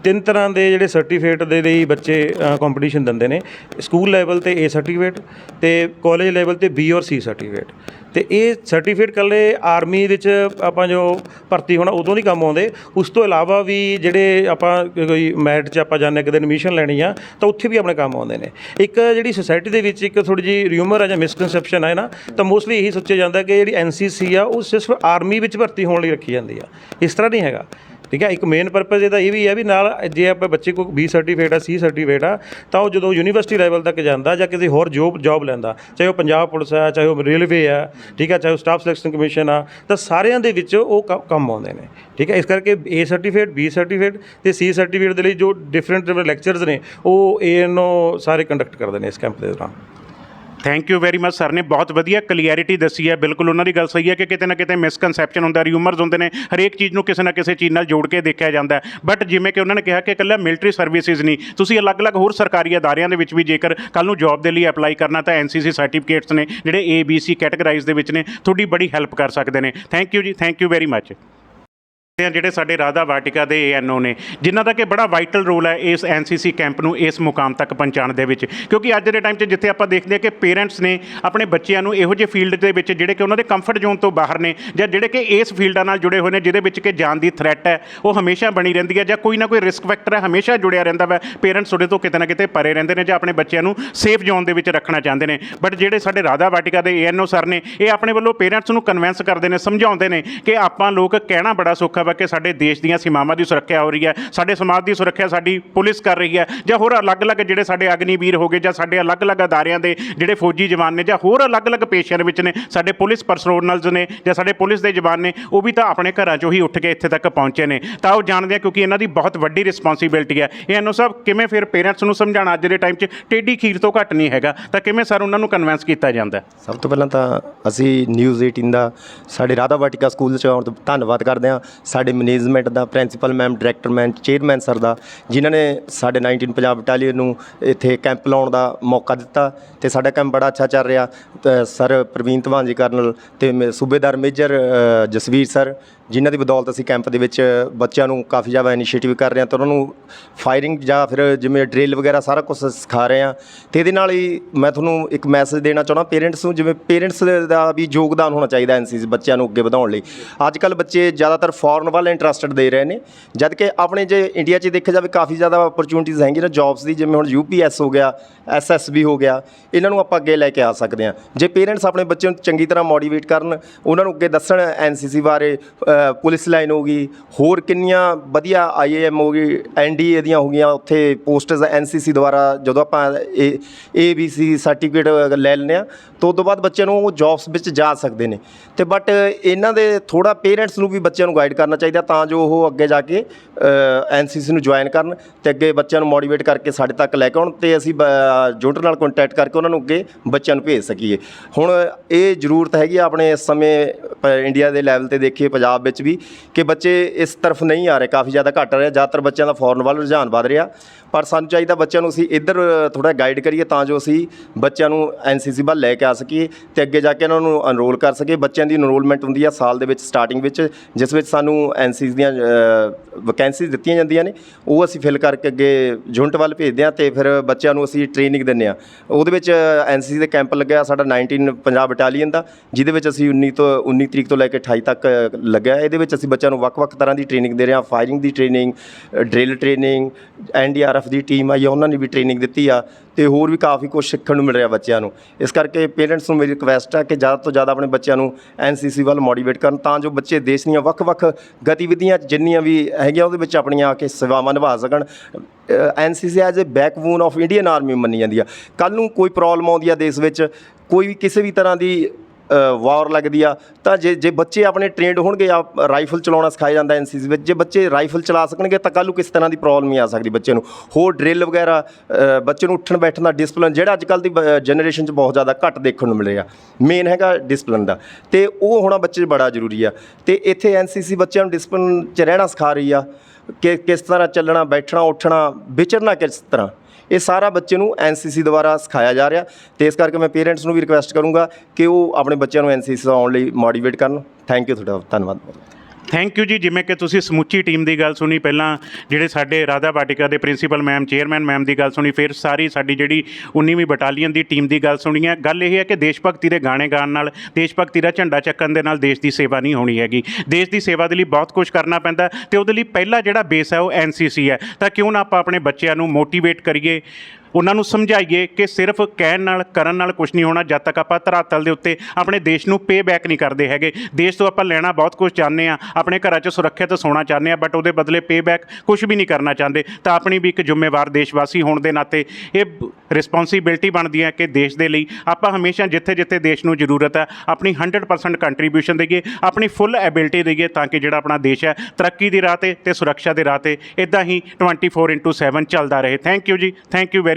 ਤਿੰਨ ਤਰ੍ਹਾਂ ਦੇ ਜਿਹੜੇ ਸਰਟੀਫਿਕੇਟ ਦੇ ਲਈ ਬੱਚੇ ਕੰਪੀਟੀਸ਼ਨ ਦਿੰਦੇ ਨੇ। ਸਕੂਲ ਲੈਵਲ ਤੇ ਏ ਸਰਟੀਫਿਕੇਟ ਤੇ ਕਾਲਜ ਲੈਵਲ ਤੇ ਬੀ ਔਰ ਸੀ ਸਰਟੀਫਿਕੇਟ ਤੇ ਇਹ ਸਰਟੀਫਿਕੇਟ ਕੱਲੇ ਆਰਮੀ ਵਿੱਚ ਆਪਾਂ ਜੋ ਭਰਤੀ ਹੋਣਾ ਉਦੋਂ ਨਹੀਂ ਕੰਮ ਆਉਂਦੇ। ਉਸ ਤੋਂ ਇਲਾਵਾ ਵੀ ਜਿਹੜੇ ਆਪਾਂ ਕੋਈ ਮੈਟ 'ਚ ਆਪਾਂ ਜਾਂਦੇ ਕਿਤੇ ਐਡਮਿਸ਼ਨ ਲੈਣੀ ਆ, ਤਾਂ ਉੱਥੇ ਵੀ ਆਪਣੇ ਕੰਮ ਆਉਂਦੇ ਨੇ। ਇੱਕ ਜਿਹੜੀ ਸੋਸਾਇਟੀ ਦੇ ਵਿੱਚ ਇੱਕ ਥੋੜੀ ਜਿਹੀ ਰਿਊਮਰ ਆ ਜਾਂ ਮਿਸਕਨਸੈਪਸ਼ਨ ਹੈ ਨਾ, ਤਾਂ ਮੋਸਟਲੀ ਇਹੀ ਸੋਚਿਆ ਜਾਂਦਾ ਕਿ ਜਿਹੜੀ ਐਨਸੀਸੀ ਆ, ਉਹ ਸਿਰਫ ਆਰਮੀ ਵਿੱਚ ਭਰਤੀ ਹੋਣ ਲਈ ਰੱਖੀ ਜਾਂਦੀ ਆ। ਇਸ ਤਰ੍ਹਾਂ ਨਹੀਂ ਹੈਗਾ। ਠੀਕ ਹੈ, ਇੱਕ ਮੇਨ ਪਰਪਸ ਇਹਦਾ ਇਹ ਵੀ ਹੈ ਵੀ ਨਾਲ ਜੇ ਆਪਾਂ ਬੱਚੇ ਕੋਲ ਬੀ ਸਰਟੀਫਿਕੇਟ ਆ ਸੀ ਸਰਟੀਫਿਕੇਟ ਆ, ਤਾਂ ਉਹ ਜਦੋਂ ਯੂਨੀਵਰਸਿਟੀ ਲੈਵਲ ਤੱਕ ਜਾਂਦਾ ਜਾਂ ਕਿਸੇ ਹੋਰ ਜੋਬ ਜੌਬ ਲੈਂਦਾ, ਚਾਹੇ ਉਹ ਪੰਜਾਬ ਪੁਲਿਸ ਆ, ਚਾਹੇ ਉਹ ਰੇਲਵੇ ਆ, ਠੀਕ ਹੈ, ਚਾਹੇ ਉਹ ਸਟਾਫ ਸਿਲੈਕਸ਼ਨ ਕਮਿਸ਼ਨ ਆ, ਤਾਂ ਸਾਰਿਆਂ ਦੇ ਵਿੱਚ ਉਹ ਕ- ਕੰਮ ਆਉਂਦੇ ਨੇ, ਠੀਕ ਹੈ, ਇਸ ਕਰਕੇ ਏ ਸਰਟੀਫਿਕੇਟ ਬੀ ਸਰਟੀਫਿਕੇਟ ਤੇ ਸੀ ਸਰਟੀਫਿਕੇਟ ਦੇ ਲਈ ਜੋ ਡਿਫਰੈਂਟ ਲੈਕਚਰਸ ਨੇ, ਉਹ ਏਐਨਓ ਸਾਰੇ ਕੰਡਕਟ ਕਰਦੇ ਨੇ ਇਸ ਕੈਂਪ ਦੇ ਦੌਰਾਨ। Thank you very much sir ਨੇ। ਬਹੁਤ ਵਧੀਆ ਕਲੀਅਰਿਟੀ ਦੱਸੀ ਹੈ। ਬਿਲਕੁਲ ਉਹਨਾਂ ਦੀ ਗੱਲ ਸਹੀ ਹੈ ਕਿ ਕਿਤੇ ਨਾ ਕਿਤੇ ਮਿਸਕਨਸੈਪਸ਼ਨ ਹੁੰਦਾ ਰਿਊਮਰਸ ਹੁੰਦੇ ਨੇ। ਹਰੇਕ ਚੀਜ਼ ਨੂੰ ਕਿਸੇ ਨਾ ਕਿਸੇ ਚੀਜ਼ ਨਾਲ ਜੋੜ ਕੇ ਦੇਖਿਆ ਜਾਂਦਾ ਬਟ ਜਿਵੇਂ ਕਿ ਉਹਨਾਂ ਨੇ ਕਿਹਾ ਕਿ ਇਕੱਲਾ ਮਿਲਟਰੀ ਸਰਵਿਸਿਜ਼ ਨਹੀਂ। ਤੁਸੀਂ ਅਲੱਗ-ਅਲੱਗ ਹੋਰ ਸਰਕਾਰੀ ਅਦਾਰਿਆਂ ਦੇ ਵਿੱਚ ਵੀ ਜੇਕਰ ਕੱਲ ਨੂੰ ਜੌਬ ਦੇ ਲਈ ਅਪਲਾਈ ਕਰਨਾ, ਤਾਂ ਐਨਸੀਸੀ ਸਰਟੀਫਿਕੇਟਸ ਨੇ, ਜਿਹੜੇ ਏ ਬੀ ਸੀ ਕੈਟਾਗਰਾਈਜ਼ ਦੇ ਵਿੱਚ ਨੇ, ਤੁਹਾਡੀ ਬੜੀ ਹੈਲਪ ਕਰ ਸਕਦੇ ਨੇ। ਥੈਂਕ ਯੂ ਜੀ। ਥੈਂਕ ਯੂ ਵੈਰੀ ਮਚ ਜਿਹੜੇ ਸਾਡੇ ਰਾਧਾ ਵਾਟਿਕਾ ਦੇ ਏਐਨਓ ਨੇ, ਜਿਨ੍ਹਾਂ ਦਾ ਕਿ ਬੜਾ ਵਾਈਟਲ ਰੋਲ ਹੈ ਇਸ ਐਨਸੀਸੀ ਕੈਂਪ ਨੂੰ ਇਸ ਮੁਕਾਮ ਤੱਕ ਪਹੁੰਚਾਉਣ ਦੇ ਵਿੱਚ। ਕਿਉਂਕਿ ਅੱਜ ਦੇ ਟਾਈਮ 'ਚ ਜਿੱਥੇ ਆਪਾਂ ਦੇਖਦੇ ਹਾਂ ਕਿ ਪੇਰੈਂਟਸ ਨੇ ਆਪਣੇ ਬੱਚਿਆਂ ਨੂੰ ਇਹੋ ਜਿਹੇ ਫੀਲਡ ਦੇ ਵਿੱਚ ਜਿਹੜੇ ਕਿ ਉਹਨਾਂ ਦੇ ਕੰਫਰਟ ਜ਼ੋਨ ਤੋਂ ਬਾਹਰ ਨੇ, ਜਾਂ ਜਿਹੜੇ ਕਿ ਇਸ ਫੀਲਡਾਂ ਨਾਲ ਜੁੜੇ ਹੋਏ ਨੇ, ਜਿਹਦੇ ਵਿੱਚ ਕਿ ਜਾਨ ਦੀ ਥ੍ਰੈਟ ਹੈ, ਉਹ ਹਮੇਸ਼ਾ ਬਣੀ ਰਹਿੰਦੀ ਹੈ, ਜਾਂ ਕੋਈ ਨਾ ਕੋਈ ਰਿਸਕ ਫੈਕਟਰ ਹੈ, ਹਮੇਸ਼ਾ ਜੁੜਿਆ ਰਹਿੰਦਾ ਵਾ। ਪੇਰੈਂਟਸ ਉਹਦੇ ਤੋਂ ਕਿਤੇ ਨਾ ਕਿਤੇ ਪਰੇ ਰਹਿੰਦੇ ਨੇ, ਜਾਂ ਆਪਣੇ ਬੱਚਿਆਂ ਨੂੰ ਸੇਫ ਜ਼ੋਨ ਦੇ ਵਿੱਚ ਰੱਖਣਾ ਚਾਹੁੰਦੇ ਨੇ। ਬਟ ਜਿਹੜੇ ਸਾਡੇ ਰਾਧਾ ਵਾਟਿਕਾ ਦੇ ਏਐਨਓ ਸਰ ਨੇ, ਇਹ ਆਪਣੇ ਵੱਲੋਂ ਪੇਰੈਂਟਸ ਨੂੰ ਕਨਵਿੰਸ ਕਰਦੇ ਨੇ, ਸਮਝਾਉਂਦੇ ਨੇ ਕਿ ਆਪਾਂ ਲੋਕ ਕਹਿਣਾ ਬੜਾ ਸੌਖਾ ਵਾ ਕਿ ਸਾਡੇ ਦੇਸ਼ ਦੀਆਂ ਸੀਮਾਵਾਂ ਦੀ ਸੁਰੱਖਿਆ ਹੋ ਰਹੀ ਹੈ, ਸਾਡੇ ਸਮਾਜ ਦੀ ਸੁਰੱਖਿਆ ਸਾਡੀ ਪੁਲਿਸ ਕਰ ਰਹੀ ਹੈ, ਜਾਂ ਹੋਰ ਅਲੱਗ-ਅਲੱਗ ਜਿਹੜੇ ਸਾਡੇ ਅਗਨੀਵੀਰ ਹੋ ਗਏ, ਜਾਂ ਸਾਡੇ ਅਲੱਗ-ਅਲੱਗ ਅਦਾਰਿਆਂ ਦੇ ਜਿਹੜੇ ਫੌਜੀ ਜਵਾਨ ਨੇ, ਜਾਂ ਹੋਰ ਅਲੱਗ-ਅਲੱਗ ਪੇਸ਼ਿਆਂ ਦੇ ਵਿੱਚ ਨੇ, ਸਾਡੇ ਪੁਲਿਸ ਪਰਸਨਲਸ ਨੇ, ਜਾਂ ਸਾਡੇ ਪੁਲਿਸ ਦੇ ਜਵਾਨ ਨੇ, ਉਹ ਵੀ ਤਾਂ ਆਪਣੇ ਘਰਾਂ 'ਚੋਂ ਹੀ ਉੱਠ ਕੇ ਇੱਥੇ ਤੱਕ ਪਹੁੰਚੇ ਨੇ। ਤਾਂ ਉਹ ਜਾਣਦੇ ਆ ਕਿਉਂਕਿ ਇਹਨਾਂ ਦੀ ਬਹੁਤ ਵੱਡੀ ਰਿਸਪੌਂਸਿਬਿਲਟੀ ਹੈ। ਇਹ ਅਨੂ ਸਾਹਿਬ, ਕਿਵੇਂ ਫਿਰ ਪੇਰੈਂਟਸ ਨੂੰ ਸਮਝਾਉਣਾ ਅੱਜ ਦੇ ਟਾਈਮ 'ਚ? ਟੇਢੀ ਖੀਰ ਤੋਂ ਘੱਟ ਨਹੀਂ ਹੈਗਾ। ਤਾਂ ਕਿਵੇਂ ਸਰ ਉਹਨਾਂ ਨੂੰ ਕਨਵਿੰਸ ਕੀਤਾ ਜਾਂਦਾ? ਸਭ ਤੋਂ ਪਹਿਲਾਂ ਤਾਂ ਅਸੀਂ ਨਿਊਜ਼ 18 ਦਾ, ਸਾਡੇ ਰਾਧਾ ਵਾਟਿਕਾ ਸਕੂਲ 'ਚ ਆਉਣ ਤੋਂ ਧੰਨਵਾਦ ਕਰਦੇ ਹਾਂ। ਸਾਡੇ ਮੈਨੇਜਮੈਂਟ ਦਾ principal ma'am director ma'am chairman sir ਦਾ, ਜਿਨ੍ਹਾਂ ਨੇ ਸਾਡੇ 19 ਪੰਜਾਬ ਬਟਾਲੀਅਨ ਨੂੰ ਇੱਥੇ ਕੈਂਪ ਲਾਉਣ ਦਾ ਮੌਕਾ ਦਿੱਤਾ ਤੇ ਸਾਡਾ ਕੈਂਪ ਬੜਾ ਅੱਛਾ ਚੱਲ ਰਿਹਾ। ਸਰ ਪ੍ਰਵੀਨ ਧਵਾਨ ਜੀ ਕਰਨਲ ਤੇ ਮੇ- ਸੂਬੇਦਾਰ ਮੇਜਰ ਜਸਵੀਰ ਸਰ ਜਿਨ੍ਹਾਂ ਦੀ ਬਦੌਲਤ ਅਸੀਂ ਕੈਂਪ ਦੇ ਵਿੱਚ ਬੱਚਿਆਂ ਨੂੰ ਕਾਫੀ ਜ਼ਿਆਦਾ ਇਨੀਸ਼ੀਏਟਿਵ ਕਰ ਰਹੇ ਹਾਂ ਤਾਂ ਉਹਨਾਂ ਨੂੰ ਫਾਇਰਿੰਗ ਜਾਂ ਫਿਰ ਜਿਵੇਂ ਡਰਿਲ ਵਗੈਰਾ ਸਾਰਾ ਕੁਝ ਸਿਖਾ ਰਹੇ ਹਾਂ। ਤੇ ਇਹਦੇ ਨਾਲ ਹੀ ਮੈਂ ਤੁਹਾਨੂੰ ਇੱਕ ਮੈਸੇਜ ਦੇਣਾ ਚਾਹੁੰਦਾ, ਪੇਰੈਂਟਸ ਨੂੰ ਜਿਵੇਂ ਪੇਰੈਂਟਸ ਦਾ ਵੀ ਯੋਗਦਾਨ ਹੋਣਾ ਚਾਹੀਦਾ ਐਨਸੀਸੀ ਬੱਚਿਆਂ ਨੂੰ ਅੱਗੇ ਵਧਾਉਣ ਲਈ। ਅੱਜ ਕੱਲ ਬੱਚੇ ਜ਼ਿਆਦਾਤਰ ਫੋਰਨ ਵੱਲ ਇੰਟਰਸਟਡ ਦੇ ਰਹੇ ਨੇ ਜਦ ਕਿ ਆਪਣੇ ਜੇ ਇੰਡੀਆ 'ਚ ਦੇਖਿਆ ਜਾਵੇ ਕਾਫੀ ਜ਼ਿਆਦਾ ਓਪਰਚੁਨਿਟੀਜ਼ ਹੈਗੀਆਂ ਨੇ ਜੌਬਸ ਦੀ, ਜਿਵੇਂ ਹੁਣ ਯੂਪੀਐਸ ਹੋ ਗਿਆ ਐਸਐਸਬੀ ਹੋ ਗਿਆ, ਇਹਨਾਂ ਨੂੰ ਆਪਾਂ ਅੱਗੇ ਲੈ ਕੇ ਆ ਸਕਦੇ ਹਾਂ। ਜੇ ਪੇਰੈਂਟਸ ਆਪਣੇ ਬੱਚਿਆਂ ਨੂੰ ਚੰਗੀ ਤਰ੍ਹਾਂ ਮੋਟੀਵੇਟ ਕਰਨ, ਉਹਨਾਂ ਨੂੰ ਅੱਗੇ ਦੱਸਣ ਐਨਸੀਸੀ ਬਾਰੇ ਪੁਲਿਸ ਲਾਈਨ ਹੋ ਗਈ, ਹੋਰ ਕਿੰਨੀਆਂ ਵਧੀਆ ਆਈਏਐਮ ਹੋ ਗਈ ਐਨਡੀਏ ਦੀਆਂ ਹੋ ਗਈਆਂ, ਉੱਥੇ ਪੋਸਟਸ ਐਨਸੀਸੀ ਦੁਆਰਾ ਜਦੋਂ ਆਪਾਂ ਏ ਏਬੀਸੀ ਸਰਟੀਫਿਕੇਟ ਲੈ ਲੈਂਦੇ ਆ ਤਾਂ ਉਸ ਤੋਂ ਬਾਅਦ ਬੱਚਿਆਂ ਨੂੰ ਉਹ ਜੌਬਸ ਵਿੱਚ ਜਾ ਸਕਦੇ ਨੇ। ਤੇ ਬਟ ਇਹਨਾਂ ਦੇ ਥੋੜਾ ਪੇਰੈਂਟਸ ਨੂੰ ਵੀ ਬੱਚਿਆਂ ਨੂੰ ਗਾਈਡ ਕਰਨਾ ਚਾਹੀਦਾ ਤਾਂ ਜੋ ਉਹ ਅੱਗੇ ਜਾ ਕੇ ਐਨਸੀਸੀ ਨੂੰ ਜੁਆਇਨ ਕਰਨ ਤੇ ਅੱਗੇ ਬੱਚਿਆਂ ਨੂੰ ਮੋਟੀਵੇਟ ਕਰਕੇ ਸਾਡੇ ਤੱਕ ਲੈ ਕੇ ਆਉਣ ਤੇ ਅਸੀਂ ਜੁਨਟ ਨਾਲ ਕੰਟੈਕਟ ਕਰਕੇ ਉਹਨਾਂ ਨੂੰ ਅੱਗੇ ਬੱਚਿਆਂ ਨੂੰ ਭੇਜ ਸਕੀਏ। ਹੁਣ ਇਹ ਜ਼ਰੂਰਤ ਹੈਗੀ ਆ ਆਪਣੇ ਇਸ ਸਮੇਂ ਪ- ਇੰਡੀਆ ਦੇ ਲੈਵਲ ਤੇ ਦੇਖੀਏ, ਪੰਜਾਬ ਵਿੱਚ ਵੀ ਕਿ ਬੱਚੇ ਇਸ ਤਰਫ ਨਹੀਂ ਆ ਰਹੇ, ਕਾਫੀ ਜ਼ਿਆਦਾ ਘਟ ਰਹੇ, ਜ਼ਿਆਦਾਤਰ ਬੱਚਿਆਂ ਦਾ ਫੋਰਨ ਵੱਲ ਰੁਝਾਨ ਵੱਧ ਰਿਹਾ। ਪਰ ਸਾਨੂੰ ਚਾਹੀਦਾ ਬੱਚਿਆਂ ਨੂੰ ਅਸੀਂ ਇੱਧਰ ਥੋੜਾ ਗਾਈਡ ਕਰੀਏ ਤਾਂ ਜੋ ਅਸੀਂ ਬੱਚਿਆਂ ਨੂੰ ਐਨਸੀਸੀ ਵੱਲ ਲੈ ਕੇ ਆ ਸਕੀਏ ਤੇ ਅੱਗੇ ਜਾ ਕੇ ਉਹਨਾਂ ਨੂੰ ਅਨਰੋਲ ਕਰ ਸਕੀਏ। ਬੱਚਿਆਂ ਦੀ ਅਨਰੋਲਮੈਂਟ ਹੁੰਦੀ ਆ ਸਾਲ ਦੇ ਵਿੱਚ ਸਟਾਰਟਿੰਗ ਵਿੱਚ, ਜਿਸ ਵਿੱਚ ਸਾਨੂੰ ਐਨਸੀਸੀ ਦੀਆਂ ਵੈਕੈਂਸੀਜ਼ ਦਿੱਤੀਆਂ ਜਾਂਦੀਆਂ ਨੇ। ਉਹ ਅਸੀਂ ਫਿਲ ਕਰਕੇ ਅੱਗੇ ਯੂਨਿਟ ਵੱਲ ਭੇਜਦੇ ਹਾਂ ਤੇ ਫਿਰ ਬੱਚਿਆਂ ਨੂੰ ਅਸੀਂ ਟ੍ਰੇਨਿੰਗ ਦਿੰਦੇ ਆ ਉਹਦੇ ਵਿੱਚ ਐਨਸੀਸੀ ਦੇ ਕੈਂਪ ਲੱਗਿਆ ਸਾਡਾ 19 ਪੰਜਾਬ ਬਟਾਲੀਅਨ ਦਾ, ਜਿਹਦੇ ਵਿੱਚ ਅਸੀਂ 19 ਤੋਂ 19 ਤਰੀਕ ਤੋਂ ਲੈ ਕੇ 28 ਤੱਕ ਲੱਗਿਆ। ਰਿਹਾ ਇਹਦੇ ਵਿੱਚ ਅਸੀਂ ਬੱਚਿਆਂ ਨੂੰ ਵੱਖ-ਵੱਖ ਤਰ੍ਹਾਂ ਦੀ ਟ੍ਰੇਨਿੰਗ ਦੇ ਰਹੇ ਹਾਂ। ਫਾਇਰਿੰਗ ਦੀ ਟ੍ਰੇਨਿੰਗ ਡਰਿਲ ਟ੍ਰੇਨਿੰਗ ਐਨਡੀਆਰਐਫ ਦੀ ਟੀਮ ਆਈ ਆ, ਉਹਨਾਂ ਨੇ ਵੀ ਟ੍ਰੇਨਿੰਗ ਦਿੱਤੀ ਆ ਤੇ ਹੋਰ ਵੀ ਕਾਫੀ ਕੁਝ ਸਿੱਖਣ ਨੂੰ ਮਿਲ ਰਿਹਾ ਬੱਚਿਆਂ ਨੂੰ। ਇਸ ਕਰਕੇ ਪੇਰੈਂਟਸ ਨੂੰ ਮੇਰੀ ਰਿਕਵੈਸਟ ਹੈ ਕਿ ਜ਼ਿਆਦਾ ਤੋਂ ਜ਼ਿਆਦਾ ਆਪਣੇ ਬੱਚਿਆਂ ਨੂੰ ਐਨਸੀਸੀ ਵੱਲ ਮੋਟੀਵੇਟ ਕਰਨ ਤਾਂ ਜੋ ਬੱਚੇ ਦੇਸ਼ ਦੀਆਂ ਵੱਖ-ਵੱਖ ਗਤੀਵਿਧੀਆਂ ਜਿੰਨੀਆਂ ਵੀ ਹੈਗੀਆਂ ਉਹਦੇ ਵਿੱਚ ਆਪਣੀਆਂ ਆ ਕੇ ਸੇਵਾਵਾਂ ਨਿਭਾ ਸਕਣ। NCC as a backbone of Indian army ਮੰਨੀ ਜਾਂਦੀ ਆ। ਕੱਲ ਨੂੰ ਕੋਈ ਪ੍ਰੋਬਲਮ ਆਉਂਦੀ ਆ ਦੇਸ਼ ਵਿੱਚ, ਕੋਈ ਵੀ ਕਿਸੇ ਵੀ ਤਰ੍ਹਾਂ ਦੀ ਵਾਰ ਲੱਗਦੀ ਆ, ਤਾਂ ਜੇ ਜੇ ਬੱਚੇ ਆਪਣੇ ਟ੍ਰੇਨਡ ਹੋਣਗੇ ਆ ਰਾਈਫਲ ਚਲਾਉਣਾ ਸਿਖਾਇਆ ਜਾਂਦਾ ਐਨਸੀਸੀ ਵਿੱਚ, ਜੇ ਬੱਚੇ ਰਾਈਫਲ ਚਲਾ ਸਕਣਗੇ ਤਾਂ ਕੱਲ੍ਹ ਨੂੰ ਕਿਸ ਤਰ੍ਹਾਂ ਦੀ ਪ੍ਰੋਬਲਮ ਨਹੀਂ ਆ ਸਕਦੀ ਬੱਚੇ ਨੂੰ। ਹੋਰ ਡਰਿਲ ਵਗੈਰਾ ਬੱਚੇ ਨੂੰ ਉੱਠਣ ਬੈਠਣ ਦਾ ਡਿਸਪਲਿਨ ਜਿਹੜਾ ਅੱਜ ਕੱਲ੍ਹ ਦੀ ਜਨਰੇਸ਼ਨ 'ਚ ਬਹੁਤ ਜ਼ਿਆਦਾ ਘੱਟ ਦੇਖਣ ਨੂੰ ਮਿਲ ਰਿਹਾ। ਮੇਨ ਹੈਗਾ ਡਿਸਪਲਿਨ ਦਾ। ਤੇ ਉਹ ਹੋਣਾ ਬੱਚੇ 'ਚ ਬੜਾ ਜ਼ਰੂਰੀ ਆ। ਤੇ ਇੱਥੇ ਐਨਸੀਸੀ ਬੱਚਿਆਂ ਨੂੰ ਡਿਸਪਲਿਨ 'ਚ ਰਹਿਣਾ ਸਿਖਾ ਰਹੀ ਆ। ਕਿ ਕਿਸ ਤਰ੍ਹਾਂ ਚੱਲਣਾ, ਬੈਠਣਾ, ਉੱਠਣਾ, ਵਿਚਰਨਾ ਕਿਸ ਤਰ੍ਹਾਂ? ਇਹ ਸਾਰਾ ਬੱਚੇ ਨੂੰ ਐਨਸੀਸੀ ਦੁਆਰਾ ਸਿਖਾਇਆ ਜਾ ਰਿਹਾ ਤੇ ਇਸ ਕਰਕੇ ਮੈਂ ਪੇਰੈਂਟਸ ਨੂੰ ਵੀ ਰਿਕੁਐਸਟ ਕਰੂੰਗਾ ਕਿ ਉਹ ਆਪਣੇ ਬੱਚਿਆਂ ਨੂੰ ਐਨਸੀਸੀ ਆਉਣ ਲਈ ਮੋਟੀਵੇਟ ਕਰਨ। ਥੈਂਕ ਯੂ ਤੁਹਾਡਾ, ਧੰਨਵਾਦ। ਥੈਂਕ ਯੂ ਜੀ, ਜਿਵੇਂ ਕਿ ਤੁਸੀਂ ਸਮੁੱਚੀ ਟੀਮ ਦੀ ਗੱਲ ਸੁਣੀ, ਪਹਿਲਾਂ ਜਿਹੜੇ ਸਾਡੇ ਰਾਧਾ ਬਾਟਿਕਾ ਦੇ ਪ੍ਰਿੰਸੀਪਲ ਮੈਮ ਚੇਅਰਮੈਨ ਮੈਮ ਦੀ ਗੱਲ ਸੁਣੀ, ਫਿਰ ਸਾਰੀ ਸਾਡੀ ਜਿਹੜੀ 19ਵੀਂ ਬਟਾਲੀਅਨ ਦੀ ਟੀਮ ਦੀ ਗੱਲ ਸੁਣੀ ਹੈ। ਗੱਲ ਇਹ ਹੈ ਕਿ ਦੇਸ਼ ਭਗਤੀ ਦੇ ਗਾਣੇ ਗਾਉਣ ਨਾਲ, ਦੇਸ਼ ਭਗਤੀ ਦਾ ਝੰਡਾ ਚੱਕਣ ਦੇ ਨਾਲ ਦੇਸ਼ ਦੀ ਸੇਵਾ ਨਹੀਂ ਹੋਣੀ ਹੈਗੀ। ਦੇਸ਼ ਦੀ ਸੇਵਾ ਦੇ ਲਈ ਬਹੁਤ ਕੁਝ ਕਰਨਾ ਪੈਂਦਾ ਤੇ ਉਹਦੇ ਲਈ ਪਹਿਲਾ ਜਿਹੜਾ ਬੇਸ ਹੈ ਉਹ ਐਨਸੀਸੀ ਹੈ। ਤਾਂ ਕਿਉਂ ਨਾ ਆਪਾਂ ਆਪਣੇ ਬੱਚਿਆਂ ਨੂੰ ਮੋਟੀਵੇਟ ਕਰੀਏ? ਉਹਨਾਂ ਨੂੰ ਸਮਝਾਈਏ ਕਿ ਸਿਰਫ ਕਹਿਣ ਨਾਲ, ਕਰਨ ਨਾਲ ਕੁਝ ਨਹੀਂ ਹੋਣਾ, ਜਦ ਤੱਕ ਆਪਾਂ ਧਰਾਤਲ ਦੇ ਉੱਤੇ ਆਪਣੇ ਦੇਸ਼ ਨੂੰ ਪੇ ਬੈਕ ਨਹੀਂ ਕਰਦੇ ਹੈਗੇ। ਦੇਸ਼ ਤੋਂ ਆਪਾਂ ਲੈਣਾ ਬਹੁਤ ਕੁਝ ਚਾਹੁੰਦੇ ਆ ਆਪਣੇ ਘਰਾਂ 'ਚ ਸੁਰੱਖਿਅਤ ਸੋਣਾ ਚਾਹੁੰਦੇ ਆ ਬਟ ਉਹਦੇ ਬਦਲੇ ਪੇ ਬੈਕ ਕੁਝ ਵੀ ਨਹੀਂ ਕਰਨਾ ਚਾਹੁੰਦੇ। ਤਾਂ ਆਪਣੀ ਵੀ ਇੱਕ ਜ਼ਿੰਮੇਵਾਰ ਦੇਸ਼ਵਾਸੀ ਹੋਣ ਦੇ ਨਾਤੇ ਇਹ ਰਿਸਪੌਂਸਿਬਿਲਟੀ ਬਣਦੀ ਹੈ ਕਿ ਦੇਸ਼ ਦੇ ਲਈ ਆਪਾਂ ਹਮੇਸ਼ਾ ਜਿੱਥੇ-ਜਿੱਥੇ ਦੇਸ਼ ਨੂੰ ਜ਼ਰੂਰਤ ਹੈ, ਆਪਣੀ 100% ਕੰਟਰੀਬਿਊਸ਼ਨ ਦੇਈਏ, ਆਪਣੀ ਫੁੱਲ ਐਬਿਲਿਟੀ ਦੇਈਏ ਤਾਂ ਕਿ ਜਿਹੜਾ ਆਪਣਾ ਦੇਸ਼ ਹੈ, ਤਰੱਕੀ ਦੀ ਰਾਹ ਤੇ ਤੇ ਸੁਰੱਖਿਆ ਦੇ ਰਾਹ ਤੇ ਇਦਾਂ ਹੀ 24/7 ਚੱਲਦਾ ਰਹੇ। ਥੈਂਕ ਯੂ ਜੀ ਥੈਂਕ ਯੂ ਵੈਰੀ